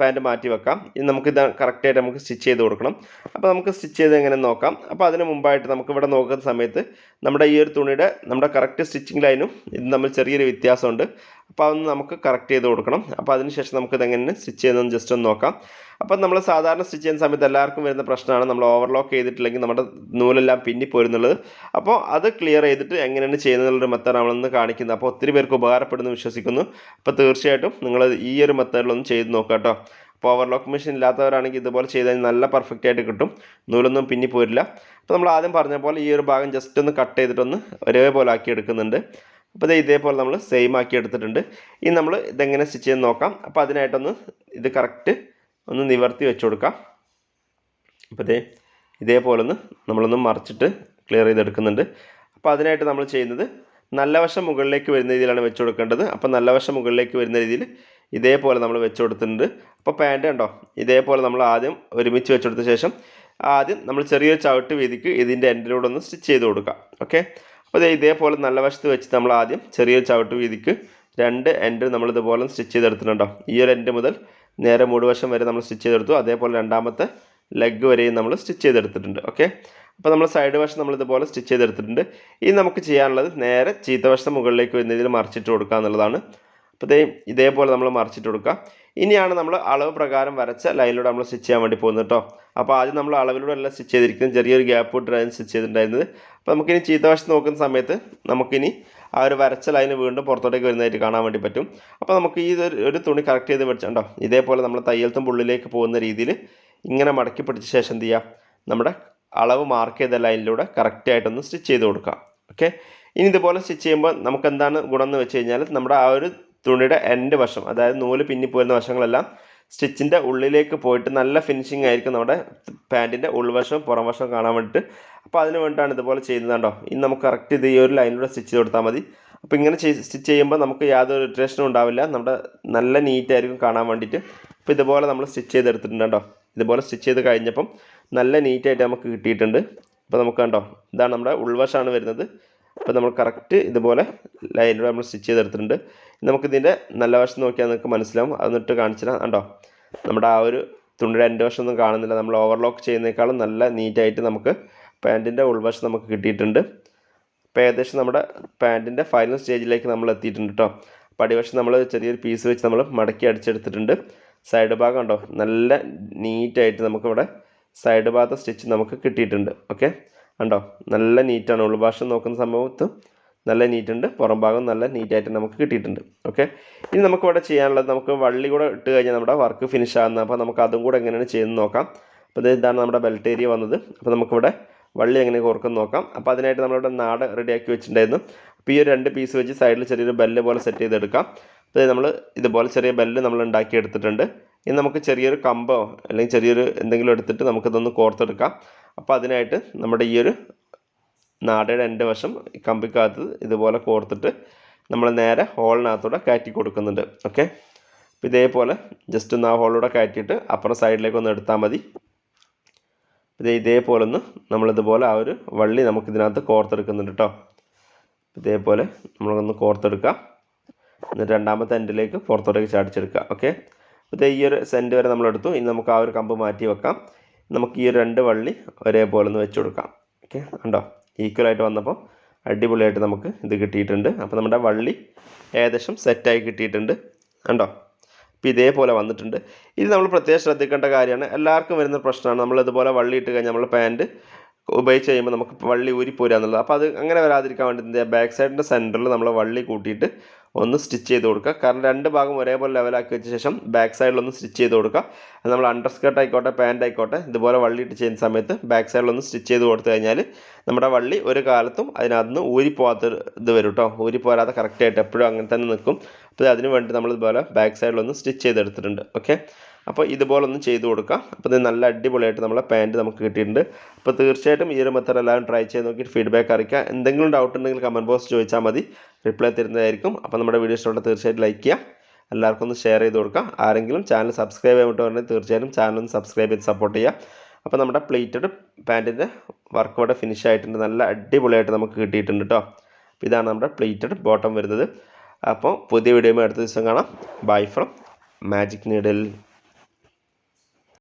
പാന്റ് മാറ്റി വെക്കാം. ഇനി നമുക്ക് ഇത് കറക്റ്റായിട്ട് നമുക്ക് സ്റ്റിച്ച് ചെയ്ത് കൊടുക്കണം. അപ്പോൾ നമുക്ക് സ്റ്റിച്ച് ചെയ്ത് എങ്ങനെ നോക്കാം. അപ്പോൾ അതിന് മുമ്പായിട്ട് നമുക്ക് ഇവിടെ നോക്കുന്ന സമയത്ത് നമ്മുടെ ഈ ഒരു തുണിയുടെ നമ്മുടെ കറക്റ്റ് സ്റ്റിച്ചിങ് ലൈനും ഇത് തമ്മിൽ ചെറിയൊരു വ്യത്യാസമുണ്ട്. അപ്പോൾ അതൊന്ന് നമുക്ക് കറക്റ്റ് ചെയ്ത് കൊടുക്കണം. അപ്പോൾ അതിന് ശേഷം നമുക്ക് ഇതെങ്ങനെ സ്റ്റിച്ച് ചെയ്യുന്നതെന്ന് ജസ്റ്റ് ഒന്ന് നോക്കാം. അപ്പോൾ നമ്മൾ സാധാരണ സ്റ്റിച്ച് ചെയ്യുന്ന സമയത്ത് എല്ലാവർക്കും വരുന്ന പ്രശ്നമാണ് നമ്മൾ ഓവർലോക്ക് ചെയ്തിട്ടില്ലെങ്കിൽ നമ്മുടെ നൂലെല്ലാം പിന്നി പോരുന്നുള്ളത്. അപ്പോൾ അത് ക്ലിയർ ചെയ്തിട്ട് എങ്ങനെയാണ് ചെയ്യുന്നതിനുള്ളൊരു മെത്തേഡ് നമ്മളൊന്ന് കാണിക്കുന്നത്. അപ്പോൾ ഒത്തിരി പേർക്ക് ഉപകാരപ്പെടുന്നു വിശ്വസിക്കുന്നു. അപ്പോൾ തീർച്ചയായിട്ടും നിങ്ങൾ ഈ ഒരു മെത്തേഡിലൊന്ന് ചെയ്ത് നോക്കാം കേട്ടോ അപ്പോൾ ഓവർലോക്ക് മെഷീൻ ഇല്ലാത്തവരാണെങ്കിൽ ഇതുപോലെ ചെയ്താൽ നല്ല പെർഫെക്റ്റ് ആയിട്ട് കിട്ടും. നൂലൊന്നും പിന്നി പോരില്ല. അപ്പോൾ നമ്മൾ ആദ്യം പറഞ്ഞ പോലെ ഈ ഒരു ഭാഗം ജസ്റ്റ് ഒന്ന് കട്ട് ചെയ്തിട്ടൊന്ന് ഒരേപോലെ ആക്കി എടുക്കുന്നുണ്ട്. അപ്പോൾ ഇത് ഇതേപോലെ നമ്മൾ സെയിം ആക്കി എടുത്തിട്ടുണ്ട്. ഇനി നമ്മൾ ഇതെങ്ങനെ സ്റ്റിച്ച് ചെയ്ത് നോക്കാം. അപ്പോൾ അതിനായിട്ടൊന്ന് ഇത് കറക്റ്റ് ഒന്ന് നിവർത്തി വെച്ച് കൊടുക്കാം. അപ്പോൾ ഇതേ ഇതേപോലെ ഒന്ന് നമ്മളൊന്ന് മറിച്ചിട്ട് ക്ലിയർ ചെയ്തെടുക്കുന്നുണ്ട്. അപ്പോൾ അതിനായിട്ട് നമ്മൾ ചെയ്യുന്നത് നല്ല വശം മുകളിലേക്ക് വരുന്ന രീതിയിലാണ് വെച്ച് കൊടുക്കേണ്ടത്. അപ്പോൾ നല്ല വശം മുകളിലേക്ക് വരുന്ന രീതിയിൽ ഇതേപോലെ നമ്മൾ വെച്ച് കൊടുത്തിട്ടുണ്ട് അപ്പോൾ പാന്റ് കണ്ടോ? ഇതേപോലെ നമ്മൾ ആദ്യം ഒരുമിച്ച് വെച്ച് കൊടുത്ത ശേഷം ആദ്യം നമ്മൾ ചെറിയൊരു ചവിട്ട് വീതിക്ക് ഇതിന്റെ എൻഡിലൂടെ ഒന്ന് സ്റ്റിച്ച് ചെയ്ത് കൊടുക്കാം. ഓക്കെ? അപ്പോൾ ഇതേപോലെ നല്ല വശത്ത് വെച്ച് നമ്മൾ ആദ്യം ചെറിയൊരു ചവിട്ട് വീതിക്ക് രണ്ട് എൻഡ് നമ്മൾ ഇതുപോലെ സ്റ്റിച്ച് ചെയ്തെടുത്തിട്ടുണ്ടോ? ഈ ഒരു എൻഡ് മുതൽ നേരെ മൂടുവശം വരെ നമ്മൾ സ്റ്റിച്ച് ചെയ്തെടുത്തു. അതേപോലെ രണ്ടാമത്തെ ലെഗ് വരെയും നമ്മൾ സ്റ്റിച്ച് ചെയ്തെടുത്തിട്ടുണ്ട്. ഓക്കെ? അപ്പോൾ നമ്മൾ സൈഡ് വശം നമ്മൾ ഇതുപോലെ സ്റ്റിച്ച് ചെയ്തെടുത്തിട്ടുണ്ട്. ഇനി നമുക്ക് ചെയ്യാനുള്ളത് നേരെ ചീത്ത വശം മുകളിലേക്ക് വരുന്ന രീതിയിൽ മറിച്ചിട്ട് കൊടുക്കുക എന്നുള്ളതാണ്. അപ്പോൾ ഇതേ ഇതേപോലെ നമ്മൾ മറിച്ചിട്ട് കൊടുക്കുക. ഇനിയാണ് നമ്മൾ അളവ് പ്രകാരം വരച്ച ലൈനിലൂടെ നമ്മൾ സ്റ്റിച്ച് ചെയ്യാൻ വേണ്ടി പോകുന്നത് കേട്ടോ. അപ്പോൾ ആദ്യം നമ്മൾ അളവിലൂടെ അല്ല സ്റ്റിച്ച് ചെയ്തിരിക്കുന്നത്. ചെറിയൊരു ഗ്യാപ്പ് ഇട്ടാണ് സ്റ്റിച്ച് ചെയ്തിട്ടുണ്ടായിരുന്നത്. അപ്പോൾ നമുക്കിനി ചീത്തവശം നോക്കുന്ന സമയത്ത് നമുക്കിനി ആ ഒരു വരച്ച ലൈൻ വീണ്ടും പുറത്തോട്ടേക്ക് വരുന്നതായിട്ട് കാണാൻ വേണ്ടി പറ്റും. അപ്പോൾ നമുക്ക് ഈ ഒരു തുണി കറക്റ്റ് ചെയ്ത് പിടിച്ചുണ്ടോ ഇതേപോലെ നമ്മൾ തയ്യൽത്തും പുള്ളിലേക്ക് പോകുന്ന രീതിയിൽ ഇങ്ങനെ മടക്കി പിടിച്ച ശേഷം എന്ത് ചെയ്യുക? നമ്മുടെ അളവ് മാർക്ക് ചെയ്ത ലൈനിലൂടെ കറക്റ്റായിട്ടൊന്ന് സ്റ്റിച്ച് ചെയ്ത് കൊടുക്കാം ഓക്കെ? ഇനി ഇതുപോലെ സ്റ്റിച്ച് ചെയ്യുമ്പോൾ നമുക്ക് എന്താണ് ഗുണം എന്ന് വെച്ച് കഴിഞ്ഞാൽ നമ്മുടെ ആ ഒരു തുണിയുടെ എൻഡ് വശം അതായത് നൂൽ പിന്നിപ്പോരുന്ന വശങ്ങളെല്ലാം സ്റ്റിച്ചിന്റെ ഉള്ളിലേക്ക് പോയിട്ട് നല്ല ഫിനിഷിംഗ് ആയിരിക്കും നമ്മുടെ പാന്റിന്റെ ഉൾവശവും പുറം വശവും കാണാൻ വേണ്ടിയിട്ട് അപ്പോൾ അതിന് വേണ്ടിയിട്ടാണ് ഇതുപോലെ ചെയ്യുന്നത് കേട്ടോ ഇനി നമുക്ക് കറക്റ്റ് ഇത് ഈ ഒരു ലൈനിലൂടെ സ്റ്റിച്ച് ചെയ്ത് കൊടുത്താൽ മതി. അപ്പോൾ ഇങ്ങനെ സ്റ്റിച്ച് ചെയ്യുമ്പോൾ നമുക്ക് യാതൊരു ഇറിറ്റേഷനും ഉണ്ടാവില്ല. നമ്മുടെ നല്ല നീറ്റ് ആയിരിക്കും കാണാൻ വേണ്ടിയിട്ട്. അപ്പോൾ ഇതുപോലെ നമ്മൾ സ്റ്റിച്ച് ചെയ്തെടുത്തിട്ടുണ്ട് കേട്ടോ ഇതുപോലെ സ്റ്റിച്ച് ചെയ്ത് കഴിഞ്ഞപ്പം നല്ല നീറ്റായിട്ട് നമുക്ക് കിട്ടിയിട്ടുണ്ട്. അപ്പോൾ നമുക്ക് കണ്ടോ? ഇതാണ് നമ്മുടെ ഉൾവശമാണ് വരുന്നത്. അപ്പോൾ നമ്മൾ കറക്റ്റ് ഇതുപോലെ ലൈനിലൂടെ നമ്മൾ സ്റ്റിച്ച് ചെയ്തെടുത്തിട്ടുണ്ട്. നമുക്കിതിന്റെ നല്ല വശം നോക്കിയാൽ നിങ്ങൾക്ക് മനസ്സിലാവും. അതൊന്നിട്ട് കാണിച്ചു തരാം. കണ്ടോ? നമ്മുടെ ആ ഒരു തുണിയുടെ എന്റെ വശം ഒന്നും കാണുന്നില്ല. നമ്മൾ ഓവർലോക്ക് ചെയ്യുന്നതിനേക്കാളും നല്ല നീറ്റായിട്ട് നമുക്ക് പാന്റിന്റെ ഉൾവശം നമുക്ക് കിട്ടിയിട്ടുണ്ട്. അപ്പോൾ ഏകദേശം നമ്മുടെ പാന്റിന്റെ ഫൈനൽ സ്റ്റേജിലേക്ക് നമ്മൾ എത്തിയിട്ടുണ്ട് കേട്ടോ അപ്പോൾ അടിവശം നമ്മൾ ചെറിയൊരു പീസ് വെച്ച് നമ്മൾ മടക്കി അടിച്ചെടുത്തിട്ടുണ്ട്. സൈഡ് ഭാഗം ഉണ്ടോ നല്ല നീറ്റായിട്ട് നമുക്കിവിടെ സൈഡ് ഭാഗത്തെ സ്റ്റിച്ച് നമുക്ക് കിട്ടിയിട്ടുണ്ട്. ഓക്കെ കണ്ടോ? നല്ല നീറ്റാണ്. ഉൾഭാഷം നോക്കുന്ന സംഭവത്ത് നല്ല നീറ്റുണ്ട്. പുറം ഭാഗം നല്ല നീറ്റായിട്ട് നമുക്ക് കിട്ടിയിട്ടുണ്ട്. ഓക്കെ ഇനി നമുക്ക് ഇവിടെ ചെയ്യാനുള്ളത് നമുക്ക് വള്ളി കൂടെ ഇട്ട് കഴിഞ്ഞാൽ നമ്മുടെ വർക്ക് ഫിനിഷ് ആകുന്നത് അപ്പോൾ നമുക്ക് അതും കൂടെ എങ്ങനെയാണ് ചെയ്യുന്നത് നോക്കാം. അപ്പോൾ ഇതാണ് നമ്മുടെ ബെൽറ്റ് ഏരിയ വന്നത്. അപ്പോൾ നമുക്കിവിടെ വള്ളി എങ്ങനെ കോർക്കും നോക്കാം. അപ്പോൾ അതിനായിട്ട് നമ്മളിവിടെ നാട് റെഡിയാക്കി വെച്ചിട്ടുണ്ടായിരുന്നു. അപ്പോൾ ഈ ഒരു രണ്ട് പീസ് വെച്ച് സൈഡിൽ ചെറിയൊരു ബെല്ല് പോലെ സെറ്റ് ചെയ്തെടുക്കാം. അപ്പോൾ നമ്മൾ ഇതുപോലെ ചെറിയ ബെല്ല് നമ്മൾ ഉണ്ടാക്കി എടുത്തിട്ടുണ്ട് ഇനി നമുക്ക് ചെറിയൊരു കമ്പോ അല്ലെങ്കിൽ ചെറിയൊരു എന്തെങ്കിലും എടുത്തിട്ട് നമുക്കിതൊന്ന് കോർത്തെടുക്കാം. അപ്പോൾ അതിനായിട്ട് നമ്മുടെ ഈ ഒരു നാടയുടെ എന്റെ വശം കമ്പിക്കകത്ത് ഇതുപോലെ കോർത്തിട്ട് നമ്മൾ നേരെ ഹോളിനകത്തൂടെ കയറ്റി കൊടുക്കുന്നുണ്ട്. ഓക്കെ? ഇതേപോലെ ജസ്റ്റ് ഒന്ന് ആ ഹോളിലൂടെ കയറ്റിയിട്ട് അപ്പുറം സൈഡിലേക്ക് ഒന്ന് എടുത്താൽ മതി. ഇതേ ഇതേപോലെ ഒന്ന് നമ്മളിതുപോലെ ആ ഒരു വള്ളി നമുക്ക് ഇതിനകത്ത് കോർത്തെടുക്കുന്നുണ്ട് കേട്ടോ. ഇതേപോലെ നമ്മളൊന്ന് കോർത്തെടുക്കാം. എന്നിട്ട് രണ്ടാമത്തെ എൻഡിലേക്ക് പുറത്തോട്ടേക്ക് ചാടിച്ചെടുക്കുക. ഓക്കെ? ഇത് ഈ ഒരു സെന്റ് വരെ നമ്മളെടുത്തു ഇനി നമുക്ക് ആ ഒരു കമ്പ് മാറ്റി വെക്കാം. നമുക്ക് ഈ രണ്ട് വള്ളി ഒരേപോലെ ഒന്ന് വെച്ച് കൊടുക്കാം. ഓക്കെ ഉണ്ടോ ഈക്വലായിട്ട് വന്നപ്പോൾ അടിപൊളിയായിട്ട് നമുക്ക് ഇത് കിട്ടിയിട്ടുണ്ട്. അപ്പോൾ നമ്മുടെ വള്ളി ഏകദേശം സെറ്റായി കിട്ടിയിട്ടുണ്ട്. കണ്ടോ? അപ്പോൾ ഇതേപോലെ വന്നിട്ടുണ്ട്. ഇത് നമ്മൾ പ്രത്യേകം ശ്രദ്ധിക്കേണ്ട കാര്യമാണ്. എല്ലാവർക്കും വരുന്ന പ്രശ്നമാണ്. നമ്മൾ ഇതുപോലെ വള്ളി ഇട്ട് കഴിഞ്ഞാൽ നമ്മൾ പാന്റ് ഉപയോഗിച്ച് കഴിയുമ്പോൾ നമുക്ക് വള്ളി ഊരിപ്പോരുക എന്നുള്ളത്. അപ്പോൾ അത് അങ്ങനെ വരാതിരിക്കാൻ വേണ്ടി ബാക്ക് സൈഡിന്റെ സെന്ററിൽ നമ്മൾ വള്ളി കൂട്ടിയിട്ട് ഒന്ന് സ്റ്റിച്ച് ചെയ്ത് കൊടുക്കുക. കാരണം രണ്ട് ഭാഗം ഒരേപോലെ ലെവലാക്കി വെച്ച ശേഷം ബാക്ക് സൈഡിലൊന്ന് സ്റ്റിച്ച് ചെയ്ത് കൊടുക്കുക. അത് നമ്മൾ അണ്ടർ സ്കർട്ട് ആയിക്കോട്ടെ പാന്റ് ആയിക്കോട്ടെ ഇതുപോലെ വള്ളി ഇട്ട് ചെയ്യുന്ന സമയത്ത് ബാക്ക് സൈഡിലൊന്ന് സ്റ്റിച്ച് ചെയ്ത് കൊടുത്തു കഴിഞ്ഞാൽ നമ്മുടെ വള്ളി ഒരു കാലത്തും അതിനകത്ത് ഊരിപ്പോകാത്ത ഇത് വരും കേട്ടോ ഊരിപ്പോരാതെ കറക്റ്റായിട്ട് എപ്പോഴും അങ്ങനെ തന്നെ നിൽക്കും. അപ്പോൾ അതിന് വേണ്ടി നമ്മൾ ഇതുപോലെ ബാക്ക് സൈഡിലൊന്ന് സ്റ്റിച്ച് ചെയ്തെടുത്തിട്ടുണ്ട്. ഓക്കെ അപ്പോൾ ഇതുപോലെ ഒന്ന് ചെയ്ത് കൊടുക്കാം. അപ്പോൾ ഇത് നല്ല അടിപൊളിയായിട്ട് നമ്മളെ പാന്റ് നമുക്ക് കിട്ടിയിട്ടുണ്ട്. അപ്പോൾ തീർച്ചയായിട്ടും ഈ ഒരു മെത്തേഡ് എല്ലാവരും ട്രൈ ചെയ്ത് നോക്കിയിട്ട് ഫീഡ്ബാക്ക് അറിയിക്കുക. എന്തെങ്കിലും ഡൗട്ട് ഉണ്ടെങ്കിൽ കമന്റ് ബോക്സ് ചോദിച്ചാൽ മതി. റിപ്ലൈ തരുന്നതായിരിക്കും. അപ്പോൾ നമ്മുടെ വീഡിയോ ഇഷ്ടമുള്ള തീർച്ചയായിട്ടും ലൈക്ക് ചെയ്യുക. എല്ലാവർക്കും ഒന്ന് ഷെയർ ചെയ്ത് കൊടുക്കുക. ആരെങ്കിലും ചാനൽ സബ്സ്ക്രൈബ് പറഞ്ഞാൽ തീർച്ചയായിട്ടും ചാനൽ ഒന്ന് സബ്സ്ക്രൈബ് ചെയ്ത് സപ്പോർട്ട് ചെയ്യുക. അപ്പോൾ നമ്മുടെ പ്ലേറ്റഡ് പാന്റിന്റെ വർക്ക് ഇവിടെ ഫിനിഷ് ആയിട്ടുണ്ട്. നല്ല അടിപൊളിയായിട്ട് നമുക്ക് കിട്ടിയിട്ടുണ്ട് കേട്ടോ അപ്പോൾ ഇതാണ് നമ്മുടെ പ്ലേറ്റഡ് ബോട്ടം വരുന്നത്. അപ്പോൾ പുതിയ വീഡിയോ അടുത്ത ദിവസം കാണാം. Bye from magic needle